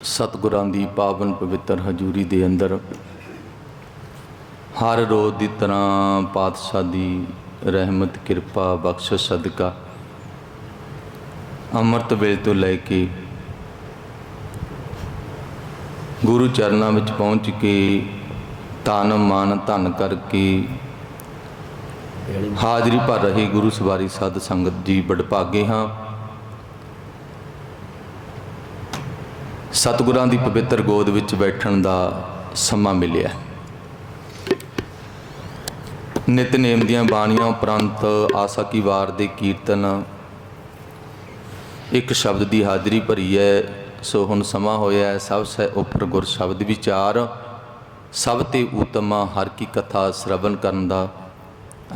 ਸਤਿਗੁਰਾਂ ਦੀ ਪਾਵਨ ਪਵਿੱਤਰ ਹਜ਼ੂਰੀ ਦੇ ਅੰਦਰ ਹਰ ਰੋਜ਼ ਦੀ ਤਰ੍ਹਾਂ ਪਾਤਸ਼ਾਹ ਦੀ ਰਹਿਮਤ, ਕਿਰਪਾ, ਬਖਸ਼ਿਸ਼, ਸਦਕਾ ਅੰਮ੍ਰਿਤ ਵੇਲੇ ਤੋਂ ਲੈ ਕੇ ਗੁਰੂ ਚਰਨਾਂ ਵਿੱਚ ਪਹੁੰਚ ਕੇ ਤਨ, ਮਨ, ਧਨ ਕਰਕੇ ਹਾਜ਼ਰੀ ਭਰ ਰਹੇ ਗੁਰੂ ਸਵਾਰੀ ਸਾਧ ਸੰਗਤ ਜੀ ਬੜਭਾਗੇ ਹਾਂ। ਸਤਿਗੁਰਾਂ ਦੀ ਪਵਿੱਤਰ ਗੋਦ ਵਿੱਚ ਬੈਠਣ ਦਾ ਸਮਾਂ ਮਿਲਿਆ। ਨਿਤਨੇਮ ਦੀਆਂ ਬਾਣੀਆਂ ਉਪਰੰਤ ਆਸਾ ਕੀ ਵਾਰ ਦੇ ਕੀਰਤਨ ਇੱਕ ਸ਼ਬਦ ਦੀ ਹਾਜ਼ਰੀ ਭਰੀ ਹੈ ਸੋ ਹੁਣ ਸਮਾਂ ਹੋਇਆ ਹੈ ਸਭ ਸੇ ਉਪਰ ਗੁਰ ਸ਼ਬਦ ਵਿਚਾਰ। ਸਭ ਤੇ ਉਤਮ ਹਰ ਕੀ ਕਥਾ ਸ਼ਰਵਨ ਕਰਨ ਦਾ।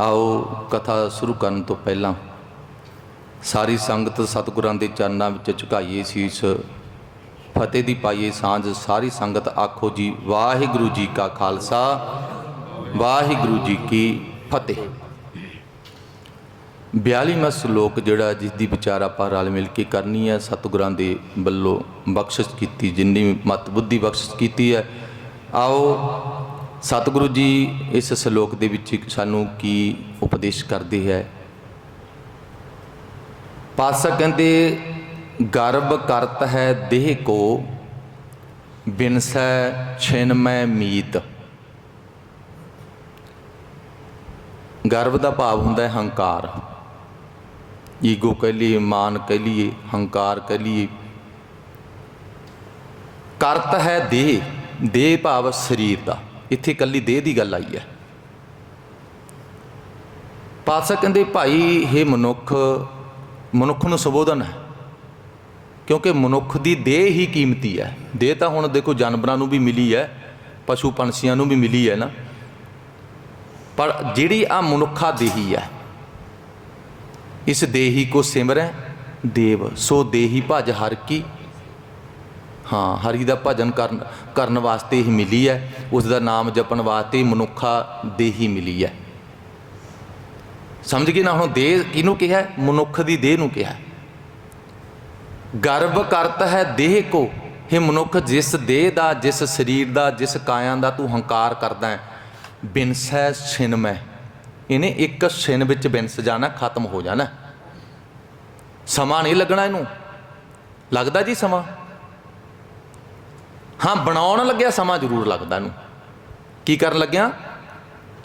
ਆਓ ਕਥਾ ਸ਼ੁਰੂ ਕਰਨ ਤੋਂ ਪਹਿਲਾਂ ਸਾਰੀ ਸੰਗਤ ਸਤਿਗੁਰਾਂ ਦੇ ਚਰਨਾਂ ਵਿੱਚ ਝੁਕਾਈਏ ਸੀਸ। ਫਤਿਹ ਦੀ ਪਾਈਏ ਸਾਂਝ, ਸਾਰੀ ਸੰਗਤ ਆਖੋ ਜੀ, ਵਾਹਿਗੁਰੂ ਜੀ ਕਾ ਖਾਲਸਾ, ਵਾਹਿਗੁਰੂ ਜੀ ਕੀ ਫਤਿਹ। 42ਵਾਂ ਸ਼ਲੋਕ ਜਿਹੜਾ ਜਿਸ ਦੀ ਵਿਚਾਰ ਆਪਾਂ ਰਲ ਮਿਲ ਕੇ ਕਰਨੀ ਹੈ, ਸਤਿਗੁਰਾਂ ਦੇ ਵੱਲੋਂ ਬਖਸ਼ਿਸ਼ ਕੀਤੀ, ਜਿੰਨੀ ਵੀ ਮਤ ਬੁੱਧੀ ਬਖਸ਼ਿਸ਼ ਕੀਤੀ ਹੈ, ਆਓ ਸਤਿਗੁਰੂ ਜੀ ਇਸ ਸ਼ਲੋਕ ਦੇ ਵਿੱਚ ਸਾਨੂੰ ਕੀ ਉਪਦੇਸ਼ ਕਰਦੇ ਹੈ? ਪਾਤਸ਼ਾਹ ਕਹਿੰਦੇ ਗਰਭ ਕਰਤ ਹੈ ਦੇਹ ਕੋ ਬਿਨਸੈ ਛਿਨਮੈ ਮੀਤ। ਗਰਭ ਦਾ ਭਾਵ ਹੁੰਦਾ ਹੈ ਹੰਕਾਰ। ਈਗੋ ਕਹਿ ਲਈਏ, ਮਾਨ ਕਹਿ ਲਈਏ, ਹੰਕਾਰ ਕਹਿ ਲਈਏ। ਕਰਤ ਹੈ ਦੇਹ ਦੇਹ ਭਾਵ ਸਰੀਰ ਦਾ। ਇੱਥੇ ਕੱਲੀ ਦੇਹ ਦੀ ਗੱਲ ਆਈ ਹੈ। ਪਾਤਸ਼ਾਹ ਕਹਿੰਦੇ, ਭਾਈ ਇਹ ਮਨੁੱਖ ਮਨੁੱਖ ਨੂੰ ਸੰਬੋਧਨ ਹੈ। ਕਿਉਂਕਿ ਮਨੁੱਖ ਦੀ ਦੇਹ ਹੀ ਕੀਮਤੀ ਹੈ। ਦੇਹ ਤਾਂ ਹੁਣ ਦੇਖੋ ਜਾਨਵਰਾਂ ਨੂੰ ਵੀ ਮਿਲੀ ਹੈ, ਪਸ਼ੂ ਪੰਛੀਆਂ ਨੂੰ ਵੀ ਮਿਲੀ ਹੈ ਨਾ। ਪਰ ਜਿਹੜੀ ਆ ਮਨੁੱਖਾ ਦੇਹੀ ਹੈ, ਇਸ ਦੇਹੀ ਕੋ ਸਿਮਰੈ ਦੇਵ, ਸੋ ਦੇਹੀ ਭਜ ਹਰ ਕੀ। ਹਾਂ, ਹਰੀ ਦਾ ਭਜਨ ਕਰਨ ਕਰਨ ਵਾਸਤੇ ਹੀ ਮਿਲੀ ਹੈ, ਉਸ ਦਾ ਨਾਮ ਜਪਣ ਵਾਸਤੇ ਮਨੁੱਖਾ ਦੇਹੀ ਮਿਲੀ ਹੈ। ਸਮਝ ਗਏ ਨਾ ਹੁਣ ਦੇਹ ਕਿਹਨੂੰ ਕਿਹਾ ਮਨੁੱਖ ਦੀ ਦੇਹ ਨੂੰ ਕਿਹਾ ਗਰਭ ਕਰਤ ਹੈ ਦੇਹ ਕੋ ਇਹ ਮਨੁੱਖ ਜਿਸ ਦੇਹ ਦਾ, ਜਿਸ ਸਰੀਰ ਦਾ, ਜਿਸ ਕਾਇਆ ਦਾ ਤੂੰ ਹੰਕਾਰ ਕਰਦਾ ਹੈ, ਬਿਨਸੈ ਛਿਨਮੈ ਇਹਨੇ ਇੱਕ ਛਿਨ ਵਿੱਚ ਬਿਨਸ ਜਾਣਾ, ਖਤਮ ਹੋ ਜਾਣਾ। ਸਮਾਂ ਨਹੀਂ ਲੱਗਣਾ ਇਹਨੂੰ। ਲੱਗਦਾ ਜੀ ਸਮਾਂ? ਹਾਂ, ਬਣਾਉਣ ਲੱਗਿਆ, ਸਮਾਂ ਜ਼ਰੂਰ ਲੱਗਦਾ ਇਹਨੂੰ। ਕੀ ਕਰਨ ਲੱਗਿਆ?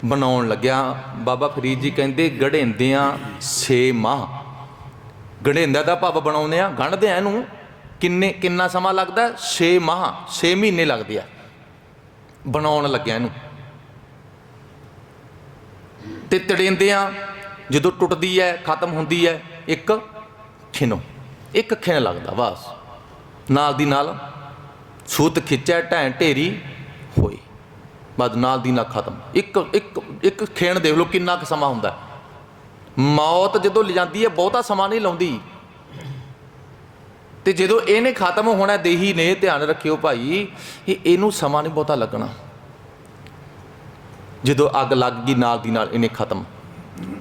ਬਣਾਉਣ ਲੱਗਿਆ। ਬਾਬਾ ਫਰੀਦ ਜੀ ਕਹਿੰਦੇ ਗੜੇਂਦਿਆਂ 6 ਮਾਹ। ਗੜੇਂਦਾ ਦਾ ਭਾਵ ਬਣਾਉਂਦੇ ਆ ਗੰਢਦੇ ਆ ਇਹਨੂੰ। ਕਿੰਨੇ, ਕਿੰਨਾ ਸਮਾਂ ਲੱਗਦਾ? 6 ਮਾਹ 6 ਮਹੀਨੇ ਲੱਗਦੇ ਆ। ਬਣਾਉਣ ਲੱਗਿਆ ਇਹਨੂੰ। ਤੇ ਤੜੇਂਦੇ ਆ, ਜਦੋਂ ਟੁੱਟਦੀ ਹੈ ਖਤਮ ਹੁੰਦੀ ਹੈ ਇੱਕ ਖਿਨੋ ਇੱਕ ਖਿਨ ਲੱਗਦਾ, ਬਸ। ਨਾਲ ਦੀ ਨਾਲ ਸੂਤ ਖਿੱਚਿਆ ਢੈਂ ਢੇਰੀ ਹੋਈ। ਬਸ ਨਾਲ ਦੀ ਨਾਲ ਖਤਮ। ਇੱਕ ਇੱਕ ਇੱਕ ਖਿਣ ਦੇਖ ਲਓ ਕਿੰਨਾ ਕੁ ਸਮਾਂ ਹੁੰਦਾ। ਮੌਤ ਜਦੋਂ ਲਿਜਾਂਦੀ ਹੈ, ਬਹੁਤਾ ਸਮਾਂ ਨਹੀਂ ਲਾਉਂਦੀ। ਤੇ ਜਦੋਂ ਇਹਨੇ ਖਤਮ ਹੋਣਾ, ਦੇਹੀ ਨੇ ਧਿਆਨ ਰੱਖਿਓ ਭਾਈ, ਇਹ ਇਹਨੂੰ ਸਮਾਂ ਨਹੀਂ ਬਹੁਤਾ ਲੱਗਣਾ। ਜਦੋਂ ਅੱਗ ਲੱਗ ਗਈ, ਨਾਲ ਦੀ ਨਾਲ ਇਹਨੇ ਖਤਮ।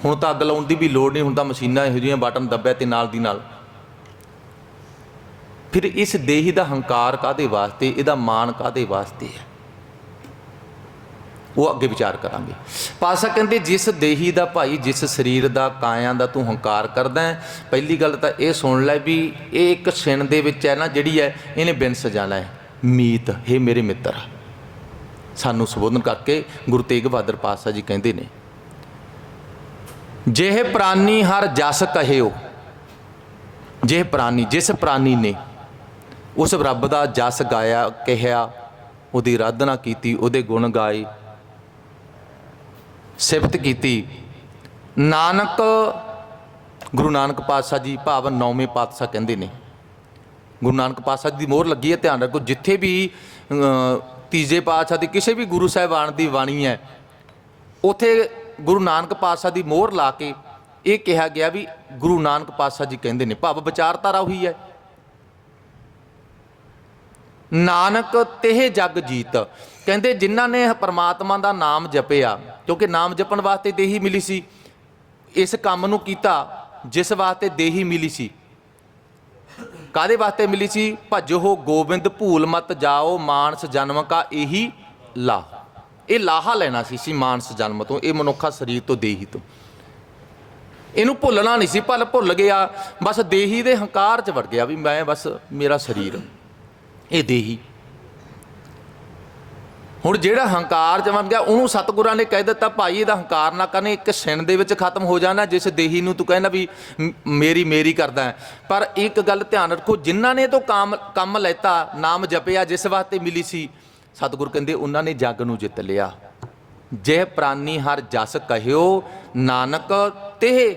ਹੁਣ ਤਾਂ ਅੱਗ ਲਾਉਣ ਦੀ ਵੀ ਲੋੜ ਨਹੀਂ, ਹੁਣ ਤਾਂ ਮਸ਼ੀਨਾਂ ਇਹੋ ਜਿਹੀਆਂ ਬਟਨ ਦੱਬਿਆ ਤੇ ਨਾਲ ਦੀ ਨਾਲ। ਫਿਰ ਇਸ ਦੇਹੀ ਦਾ ਹੰਕਾਰ ਕਾਦੇ ਵਾਸਤੇ, ਇਹਦਾ ਮਾਣ ਕਾਦੇ ਵਾਸਤੇ ਹੈ? ਉਹ ਅੱਗੇ ਵਿਚਾਰ ਕਰਾਂਗੇ। ਪਾਸਾ ਕਹਿੰਦੇ, ਜਿਸ ਦੇਹੀ ਦਾ ਭਾਈ, ਜਿਸ ਸਰੀਰ ਦਾ ਕਾਇਆਂ ਦਾ ਤੂੰ ਹੰਕਾਰ ਕਰਦਾ ਹੈ, ਪਹਿਲੀ ਗੱਲ ਤਾਂ ਇਹ ਸੁਣ ਲੈ ਵੀ ਇਹ ਇੱਕ ਛਿਣ ਦੇ ਵਿੱਚ ਹੈ ਨਾ, ਜਿਹੜੀ ਹੈ, ਇਹਨੇ ਬਿਨ ਜਾਣਾ ਹੈ। ਮੀਤ, ਹੈ ਮੇਰੇ ਮਿੱਤਰ। ਸਾਨੂੰ ਸੰਬੋਧਨ ਕਰਕੇ ਗੁਰੂ ਤੇਗ ਬਹਾਦਰ ਪਾਤਸ਼ਾਹ ਜੀ ਕਹਿੰਦੇ ਨੇ ਜਿਹੇ ਪ੍ਰਾਨੀ ਹਰ ਜਸ ਕਹਿਓ ਜਿਹੇ ਪ੍ਰਾਨੀ, ਜਿਸ ਪ੍ਰਾਨੀ ਨੇ ਉਸ ਰੱਬ ਦਾ ਜਸ ਗਾਇਆ, ਕਿਹਾ, ਉਹਦੀ ਆਰਾਧਨਾ ਕੀਤੀ, ਉਹਦੇ ਗੁਣ ਗਾਏ ਸਿਫਤ ਕੀਤੀ। ਨਾਨਕ, ਗੁਰੂ ਨਾਨਕ ਪਾਤਸ਼ਾਹ ਜੀ ਭਾਵ ਨੌਵੇਂ ਪਾਤਸ਼ਾਹ ਕਹਿੰਦੇ ਨੇ। ਗੁਰੂ ਨਾਨਕ ਪਾਤਸ਼ਾਹ ਜੀ ਦੀ ਮੋਹਰ ਲੱਗੀ ਹੈ, ਧਿਆਨ ਰੱਖੋ, ਜਿੱਥੇ ਵੀ ਤੀਜੇ ਪਾਤਸ਼ਾਹ ਦੀ ਕਿਸੇ ਵੀ ਗੁਰੂ ਸਾਹਿਬਾਨ ਦੀ ਬਾਣੀ ਹੈ, ਉਥੇ ਗੁਰੂ ਨਾਨਕ ਪਾਤਸ਼ਾਹ ਦੀ ਮੋਹਰ ਲਾ ਕੇ ਇਹ ਕਿਹਾ ਗਿਆ ਵੀ ਗੁਰੂ ਨਾਨਕ ਪਾਤਸ਼ਾਹ ਜੀ ਕਹਿੰਦੇ ਨੇ। ਭਾਵ ਵਿਚਾਰਧਾਰਾ ਉਹੀ ਹੈ। ਨਾਨਕ ਤੇਹ ਜਗ ਜੀਤ। ਕਹਿੰਦੇ ਜਿਨ੍ਹਾਂ ਨੇ ਪਰਮਾਤਮਾ ਦਾ ਨਾਮ ਜਪਿਆ, ਕਿਉਂਕਿ ਨਾਮ ਜਪਣ ਵਾਸਤੇ ਦੇਹੀ ਮਿਲੀ ਸੀ, ਇਸ ਕੰਮ ਨੂੰ ਕੀਤਾ, ਜਿਸ ਵਾਸਤੇ ਦੇਹੀ ਮਿਲੀ ਸੀ। ਕਾਦੇ ਵਾਸਤੇ ਮਿਲੀ ਸੀ? ਭਜੋ ਗੋਬਿੰਦ, ਭੂਲ ਮਤ ਜਾਓ, ਮਾਨਸ ਜਨਮ ਕਾ ਇਹੀ ਲਾ ਇਹ ਲਾਹਾ ਲੈਣਾ ਸੀ ਸੀ ਮਾਨਸ ਜਨਮ ਤੋਂ, ਇਹ ਮਨੁੱਖਾ ਸਰੀਰ ਤੋਂ ਦੇਹੀ ਤੋਂ। ਇਹਨੂੰ ਭੁੱਲਣਾ ਨਹੀਂ ਸੀ ਭਲ ਭੁੱਲ ਗਿਆ, ਬਸ ਦੇਹੀ ਦੇ ਹੰਕਾਰ 'ਚ ਵੜ ਗਿਆ ਵੀ ਮੈਂ ਬਸ ਮੇਰਾ ਸਰੀਰ। ਇਹ ਦੇਹੀ ਹੁਣ ਜਿਹੜਾ ਹੰਕਾਰ ਚ ਬਣ ਗਿਆ, ਉਹਨੂੰ ਸਤਿਗੁਰਾਂ ਨੇ ਕਹਿ ਦਿੱਤਾ, ਭਾਈ, ਇਹਦਾ ਹੰਕਾਰ ਨਾ ਕਰਨੇ, ਇੱਕ ਸਿਣ ਦੇ ਵਿੱਚ ਖਤਮ ਹੋ ਜਾਣਾ, ਜਿਸ ਦੇਹੀ ਨੂੰ ਤੂੰ ਕਹਿੰਦਾ ਵੀ ਮੇਰੀ ਮੇਰੀ ਕਰਦਾ ਪਰ ਇੱਕ ਗੱਲ ਧਿਆਨ ਰੱਖੋ, ਜਿਨ੍ਹਾਂ ਨੇ ਤੋਂ ਕੰਮ ਕੰਮ ਲੈਤਾ, ਨਾਮ ਜਪਿਆ, ਜਿਸ ਵਾਸਤੇ ਮਿਲੀ ਸੀ, ਸਤਿਗੁਰ ਕਹਿੰਦੇ, ਉਹਨਾਂ ਨੇ ਜੱਗ ਨੂੰ ਜਿੱਤ ਲਿਆ। ਜੇ ਪ੍ਰਾਨੀ ਹਰ ਜਸ ਕਹਿਓ, ਨਾਨਕ ਤੇ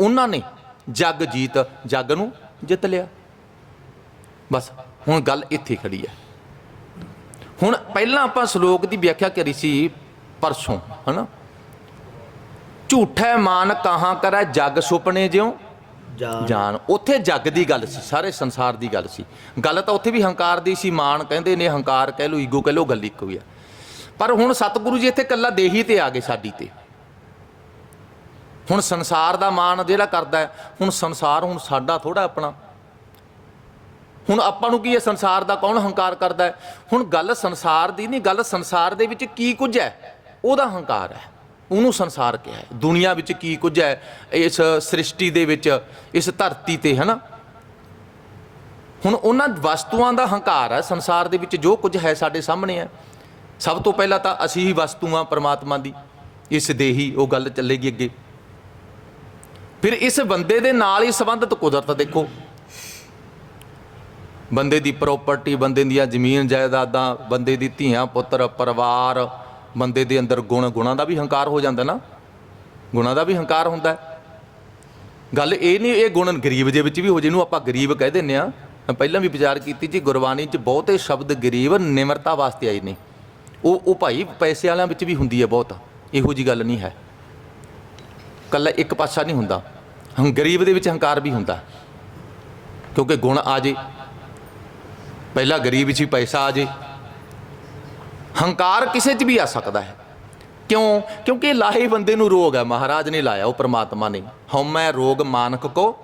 ਉਹਨਾਂ ਨੇ ਜੱਗ ਜੀਤ, ਜੱਗ ਨੂੰ ਜਿੱਤ ਲਿਆ। ਬਸ। ਹੁਣ ਗੱਲ ਇੱਥੇ ਖੜੀ ਹੈ। ਹੁਣ ਪਹਿਲਾਂ ਆਪਾਂ ਸ਼ਲੋਕ ਦੀ ਵਿਆਖਿਆ ਕਰੀ ਸੀ ਪਰਸੋਂ ਹਨਾ? ਝੂਠੈ ਮਾਨ ਕਹਾਂ ਕਰੈ ਜਗ ਸੁਪਨੇ ਜਿਉ? ਜਾਨ। ਉੱਥੇ ਜੱਗ ਦੀ ਗੱਲ ਸੀ ਸਾਰੇ ਸੰਸਾਰ ਦੀ ਗੱਲ ਸੀ। ਗੱਲ ਤਾਂ ਉੱਥੇ ਵੀ ਹੰਕਾਰ ਦੀ ਸੀ ਮਾਨ ਕਹਿੰਦੇ ਨੇ ਹੰਕਾਰ ਕਹਿ ਲੋ ਈਗੋ ਕਹਿ ਲੋ ਗੱਲ ਇੱਕੋ ਹੀ ਆ। ਪਰ ਹੁਣ ਸਤਿਗੁਰੂ ਜੀ ਇੱਥੇ ਕੱਲਾ ਦੇਹੀ ਤੇ ਆ ਗਏ ਸਾਡੀ ਤੇ। ਹੁਣ ਸੰਸਾਰ ਦਾ ਮਾਨ ਜਿਹੜਾ ਕਰਦਾ ਹੁਣ ਸੰਸਾਰ ਹੁਣ ਸਾਡਾ ਥੋੜਾ ਆਪਣਾ। ਹੁਣ ਆਪਾਂ ਨੂੰ ਕੀ ਹੈ? ਸੰਸਾਰ ਦਾ ਕੌਣ ਹੰਕਾਰ ਕਰਦਾ ਹੈ? ਹੁਣ ਗੱਲ ਸੰਸਾਰ ਦੀ ਨਹੀਂ, ਗੱਲ ਸੰਸਾਰ ਦੇ ਵਿੱਚ ਕੀ ਕੁਝ ਹੈ? ਉਹਦਾ ਹੰਕਾਰ ਹੈ। ਉਹਨੂੰ ਸੰਸਾਰ ਕਿਹਾ ਹੈ। ਦੁਨੀਆ ਵਿੱਚ ਕੀ ਕੁਝ ਹੈ? ਇਸ ਸ੍ਰਿਸ਼ਟੀ ਦੇ ਵਿੱਚ, ਇਸ ਧਰਤੀ ਤੇ, ਹਨਾ? ਹੁਣ ਉਹਨਾਂ ਵਸਤੂਆਂ ਦਾ ਹੰਕਾਰ ਹੈ। ਸੰਸਾਰ ਦੇ ਵਿੱਚ ਜੋ ਕੁਝ ਹੈ ਸਾਡੇ ਸਾਹਮਣੇ ਹੈ। ਸਭ ਤੋਂ ਪਹਿਲਾਂ ਤਾਂ ਅਸੀਂ ਹੀ ਵਸਤੂਆਂ ਪਰਮਾਤਮਾ ਦੀ। ਇਸ ਦੇਹੀ ਉਹ ਗੱਲ ਚੱਲੇਗੀ ਅੱਗੇ। ਫਿਰ ਇਸ ਬੰਦੇ ਦੇ ਨਾਲ ਹੀ ਸੰਬੰਧਿਤ ਕੁਦਰਤ ਦੇਖੋ। ਬੰਦੇ ਦੀ ਪ੍ਰਾਪਰਟੀ ਬੰਦੇ ਦੀਆਂ ਜ਼ਮੀਨ, ਜਾਇਦਾਦਾਂ, ਬੰਦੇ ਦੀ ਧੀਆਂ, ਪੁੱਤਰ, ਪਰਿਵਾਰ, ਬੰਦੇ ਦੇ ਅੰਦਰ ਗੁਣ, ਗੁਣਾਂ ਦਾ ਵੀ ਹੰਕਾਰ ਹੋ ਜਾਂਦਾ ਨਾ। ਗੁਣਾਂ ਦਾ ਵੀ ਹੰਕਾਰ ਹੁੰਦਾ ਗੱਲ ਇਹ ਨਹੀਂ, ਇਹ ਗੁਣ ਗਰੀਬ ਦੇ ਵਿੱਚ ਵੀ ਹੋ, ਜਿਹਨੂੰ ਆਪਾਂ ਗਰੀਬ ਕਹਿ ਦਿੰਨੇ ਆ ਮੈਂ ਪਹਿਲਾਂ ਵੀ ਵਿਚਾਰ ਕੀਤੀ ਜੀ, ਗੁਰਬਾਣੀ 'ਚ ਬਹੁਤੇ ਸ਼ਬਦ ਗਰੀਬ ਨਿਮਰਤਾ ਵਾਸਤੇ ਆਏ ਨੇ। ਉਹ ਉਹ ਭਾਈ ਪੈਸੇ ਵਾਲਿਆਂ ਵਿੱਚ ਵੀ ਹੁੰਦੀ ਹੈ ਬਹੁਤ। ਇਹੋ ਜੀ ਗੱਲ ਨਹੀਂ ਹੈ। ਕੱਲਾ ਇੱਕ ਪਾਸਾ ਨਹੀਂ ਹੁੰਦਾ। ਹੰ, ਗਰੀਬ ਦੇ ਵਿੱਚ ਹੰਕਾਰ ਵੀ ਹੁੰਦਾ। ਕਿਉਂਕਿ ਗੁਣ ਆ ਜੇ। ਪਹਿਲਾਂ ਗਰੀਬ 'ਚ ਹੀ ਪੈਸਾ ਆ ਜੇ। ਹੰਕਾਰ ਕਿਸੇ 'ਚ ਵੀ ਆ ਸਕਦਾ ਹੈ। ਕਿਉਂ? ਕਿਉਂਕਿ ਲਾਹੇ ਬੰਦੇ ਨੂੰ ਰੋਗ ਹੈ। ਮਹਾਰਾਜ ਨੇ ਲਾਇਆ, ਉਹ ਪ੍ਰਮਾਤਮਾ ਨੇ। ਹਉਮੈ ਰੋਗ ਮਾਨਕ ਕੋ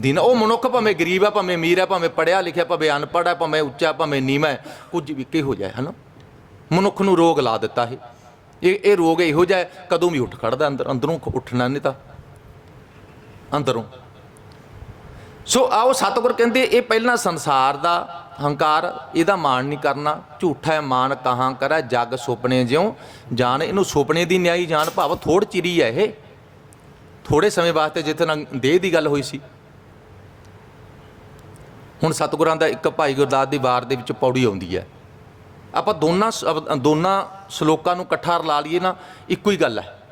ਦਿਨ। ਉਹ ਮਨੁੱਖ ਭਾਵੇਂ ਗਰੀਬ ਹੈ, ਭਾਵੇਂ ਅਮੀਰ ਹੈ, ਭਾਵੇਂ ਪੜਿਆ ਲਿਖਿਆ, ਭਾਵੇਂ ਅਨਪੜ੍ਹ ਹੈ, ਭਾਵੇਂ ਉੱਚਾ, ਭਾਵੇਂ ਨੀਵਾਂ ਕੁਝ ਵੀ ਕਿਹੋ ਜਾਏ ਹਨਾ? ਮਨੁੱਖ ਨੂੰ ਰੋਗ ਲਾ ਦਿੱਤਾ ਇਹ। ਇਹ ਇਹ ਰੋਗ ਇਹੋ ਜਿਹਾ ਕਦੋਂ ਵੀ ਉੱਠ ਖੜਦਾ ਅੰਦਰ, ਅੰਦਰੋਂ ਉੱਠਣਾ ਨਹੀਂ ਤਾਂ। ਅੰਦਰੋਂ। ਸੋ ਆਓ ਸਤਿਗੁਰ ਕਹਿੰਦੇ, ਇਹ ਪਹਿਲਾਂ ਸੰਸਾਰ ਦਾ ਹੰਕਾਰ, ਇਹਦਾ ਮਾਣ ਨਹੀਂ ਕਰਨਾ। ਝੂਠਾ ਹੈ ਮਾਨ ਕਹਾਂ ਕਰੈ? ਜਗ ਸੁਪਨੇ ਜਿਉ ਜਾਣ। ਇਹਨੂੰ ਸੁਪਨੇ ਦੀ ਨਿਆਈ ਜਾਣ ਭਾਵ ਥੋੜ ਚਿਰੀ ਹੈ ਇਹ। ਥੋੜੇ ਸਮੇਂ ਵਾਸਤੇ ਜਿੱਥੇ ਨਾ ਦੇਹ ਦੀ ਗੱਲ ਹੋਈ ਸੀ। ਹੁਣ ਸਤਿਗੁਰਾਂ ਦਾ ਇੱਕ ਭਾਈ ਗੁਰਦਾਸ ਦੀ ਵਾਰ ਦੇ ਵਿੱਚ ਪੌੜੀ ਆਉਂਦੀ ਹੈ। ਆਪਾਂ ਦੋਨਾਂ ਸ਼ਬਦ- ਦੋਨਾਂ ਸ਼ਲੋਕਾਂ ਨੂੰ ਇਕੱਠਾ ਰਲਾ ਲਈਏ ਨਾ, ਇੱਕੋ ਹੀ ਗੱਲ ਹੈ।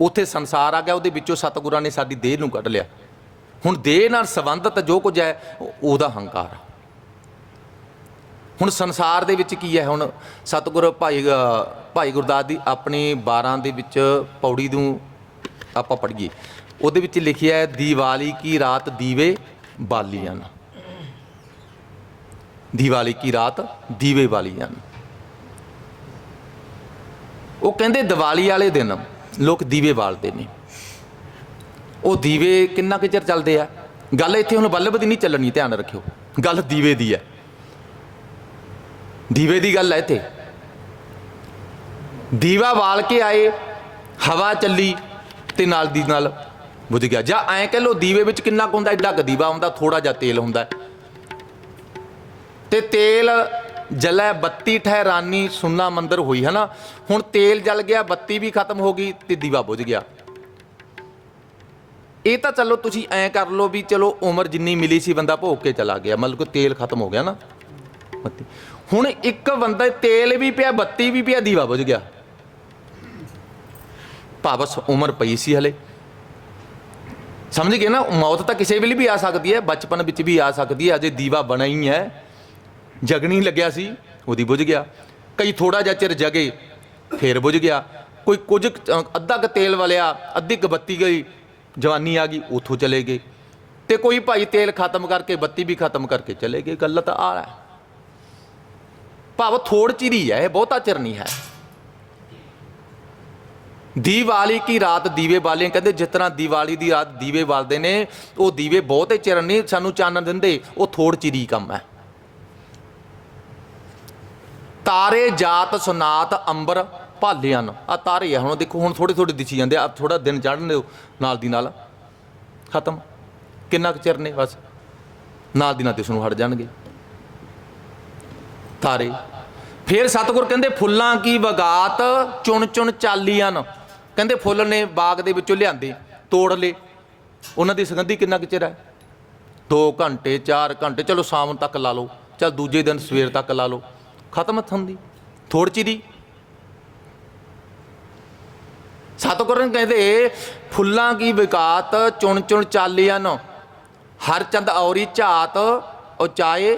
ਉੱਥੇ ਸੰਸਾਰ ਆ ਗਿਆ, ਉਹਦੇ ਵਿੱਚੋਂ ਸਤਿਗੁਰਾਂ ਨੇ ਸਾਡੀ ਦੇਹ ਨੂੰ ਕੱਢ ਲਿਆ। ਹੁਣ ਦੇਹ ਨਾਲ ਸੰਬੰਧਿਤ ਜੋ ਕੁਝ ਹੈ ਉਹਦਾ ਹੰਕਾਰ ਹੁਣ ਸੰਸਾਰ ਦੇ ਵਿੱਚ ਕੀ ਹੈ? ਹੁਣ ਸਤਿਗੁਰ ਭਾਈ ਭਾਈ ਗੁਰਦਾਸ ਦੀ ਆਪਣੀ 12 ਦੇ ਵਿੱਚ ਪੌੜੀ ਨੂੰ ਆਪਾਂ ਪੜ੍ਹੀਏ। ਉਹਦੇ ਵਿੱਚ ਲਿਖਿਆ ਹੈ, ਦੀਵਾਲੀ ਕੀ ਰਾਤ ਦੀਵੇ ਬਾਲੀ ਜਾਣ ਦੀਵਾਲੀ ਕੀ ਰਾਤ ਦੀਵੇ ਬਾਲੀਆਂ ਉਹ ਕਹਿੰਦੇ ਦੀਵਾਲੀ ਵਾਲੇ ਦਿਨ ਲੋਕ ਦੀਵੇ ਬਾਲਦੇ ਨੇ। ਉਹ ਦੀਵੇ ਕਿੰਨਾ ਕੁ ਚਿਰ ਚੱਲਦੇ ਆ? ਗੱਲ ਇੱਥੇ ਹੁਣ ਬੱਲਬ ਦੀ ਨਹੀਂ ਚੱਲਣੀ, ਧਿਆਨ ਰੱਖਿਓ। ਗੱਲ ਦੀਵੇ ਦੀ ਹੈ। ਦੀਵੇ ਦੀ ਗੱਲ ਹੈ ਇੱਥੇ। ਦੀਵਾ ਬਾਲ ਕੇ ਆਏ, ਹਵਾ ਚੱਲੀ ਤੇ ਨਾਲ ਦੀ ਨਾਲ ਬੁਝ ਗਿਆ। ਜਾਂ ਐਂ ਕਹਿ ਲੋ ਦੀਵੇ ਵਿੱਚ ਕਿੰਨਾ ਕੁ ਹੁੰਦਾ ਐਡਾ ਕੁ ਦੀਵਾ ਹੁੰਦਾ ਥੋੜਾ ਜਿਹਾ ਤੇਲ ਹੁੰਦਾ। ਤੇ ਤੇਲ ਜਲੈ ਬੱਤੀ ਠਹਿਰਾਨੀ ਸੁੰਨਾ ਮੰਦਰ ਹੋਈ ਹੈ ਨਾ ਹੁਣ ਤੇਲ ਜਲ ਗਿਆ, ਬੱਤੀ ਵੀ ਖਤਮ ਹੋ ਗਈ ਤੇ ਦੀਵਾ ਬੁਝ ਗਿਆ। ਇਹ ਤਾਂ ਚਲੋ ਤੁਸੀਂ ਐਂ ਕਰ ਲਓ ਵੀ ਚਲੋ ਉਮਰ ਜਿੰਨੀ ਮਿਲੀ ਸੀ, ਬੰਦਾ ਭੋਗ ਕੇ ਚਲਾ ਗਿਆ। ਮਤਲਬ ਕਿ ਤੇਲ ਖਤਮ ਹੋ ਗਿਆ ਨਾ। ਹੁਣ ਇੱਕ ਬੰਦਾ ਤੇਲ ਵੀ ਪਿਆ, ਬੱਤੀ ਵੀ ਪਿਆ, ਦੀਵਾ ਬੁਝ ਗਿਆ। ਭਾਵਸ ਉਮਰ ਪਈ ਸੀ ਹਲੇ। ਸਮਝ ਗਏ ਨਾ, ਮੌਤ ਤਾਂ ਕਿਸੇ ਵੇਲੇ ਵੀ ਆ ਸਕਦੀ ਹੈ, ਬਚਪਨ ਵਿੱਚ ਵੀ ਆ ਸਕਦੀ ਹੈ, ਅਜੇ ਦੀਵਾ ਬਣਾ ਹੀ ਹੈ। ਜਗਣੀ ਲੱਗਿਆ ਸੀ, ਉਹਦੀ ਬੁਝ ਗਿਆ। ਕਈ ਥੋੜਾ ਜਿਹਾ ਚਿਰ ਜਗੇ, ਫੇਰ ਬੁਝ ਗਿਆ। ਕੋਈ ਕੁਝ ਅੱਧਾ ਕ ਤੇਲ ਵਾਲਿਆ, ਅੱਧੀ ਕ ਬੱਤੀ ਗਈ, ਜਵਾਨੀ ਆ ਗਈ, ਉਥੋਂ ਚਲੇ ਗਏ। ਤੇ ਕੋਈ ਭਾਈ ਤੇਲ ਖਤਮ ਕਰਕੇ, ਬੱਤੀ ਵੀ ਖਤਮ ਕਰਕੇ ਚਲੇ ਗਏ, ਗੱਲ ਤਾਂ ਆ ਹੈ। ਭਾਵ ਥੋੜ ਚਿਰੀ ਹੈ ਇਹ ਬਹੁਤਾ ਚਿਰ ਨਹੀਂ ਹੈ। ਦੀਵਾਲੀ ਕੀ ਰਾਤ ਦੀਵੇ ਬਾਲੇ ਕਹਿੰਦੇ ਜਿਸ ਤਰ੍ਹਾਂ ਦੀਵਾਲੀ ਦੀ ਰਾਤ ਦੀਵੇ ਬਾਲਦੇ ਨੇ, ਉਹ ਦੀਵੇ ਬਹੁਤੇ ਚਿਰ ਨਹੀਂ, ਸਾਨੂੰ ਚਾਨਣ ਦਿੰਦੇ, ਉਹ ਥੋੜ ਚਿਰੀ ਕੰਮ ਹੈ। ਤਾਰੇ ਜਾਤ ਸੁਨਾਤ ਅੰਬਰ ਭਾਲਿਆਂ ਆ ਤਾਰੇ ਆ, ਹੁਣ ਦੇਖੋ, ਹੁਣ ਥੋੜੇ ਥੋੜੇ ਦਿਖੀ ਜਾਂਦੇ ਆ ਥੋੜਾ ਦਿਨ ਚੜ੍ਹਨ ਦਿਓ ਨਾਲ ਦੀ ਨਾਲ। ਖਤਮ। ਕਿੰਨਾ ਕੁ ਚਿਰ ਨੇ, ਬਸ। ਨਾਲ ਦੀ ਨਾਲ ਦਿਸ ਨੂੰ ਹਟ ਜਾਣਗੇ। ਤਾਰੇ। ਫਿਰ ਸਤਿਗੁਰ ਕਹਿੰਦੇ, ਫੁੱਲਾਂ ਕੀ ਬਗਾਤ ਚੁਣ ਚੁਣ ਚਾਲੀਆਂ ਨ। ਕਹਿੰਦੇ, ਫੁੱਲ ਨੇ ਬਾਗ ਦੇ ਵਿੱਚੋਂ ਲਿਆਂਦੇ, ਤੋੜ ਲਏ। ਉਹਨਾਂ ਦੀ ਸੁਗੰਧੀ ਕਿੰਨਾ ਕੁ ਚਿਰ ਹੈ? 2 ਘੰਟੇ 4 ਘੰਟੇ। ਚਲੋ, ਸ਼ਾਮ ਤੱਕ ਲਾ ਲਓ। ਚਲ, ਦੂਜੇ ਦਿਨ ਸਵੇਰ ਤੱਕ ਲਾ ਲਓ। ਖਤਮ ਹੁੰਦੀ ਥੋੜ ਚਿਰੀ ਸਤਿਗੁਰ ਨੇ ਕਹਿੰਦੇ, ਫੁੱਲਾਂ ਕੀ ਵਿਕਾਤ? ਚੁਣ ਚੁਣ ਚਾਲੀਆਂ ਨ। ਹਰ ਚੰਦ ਔਰੀ ਝਾਤ ਉਚਾਏ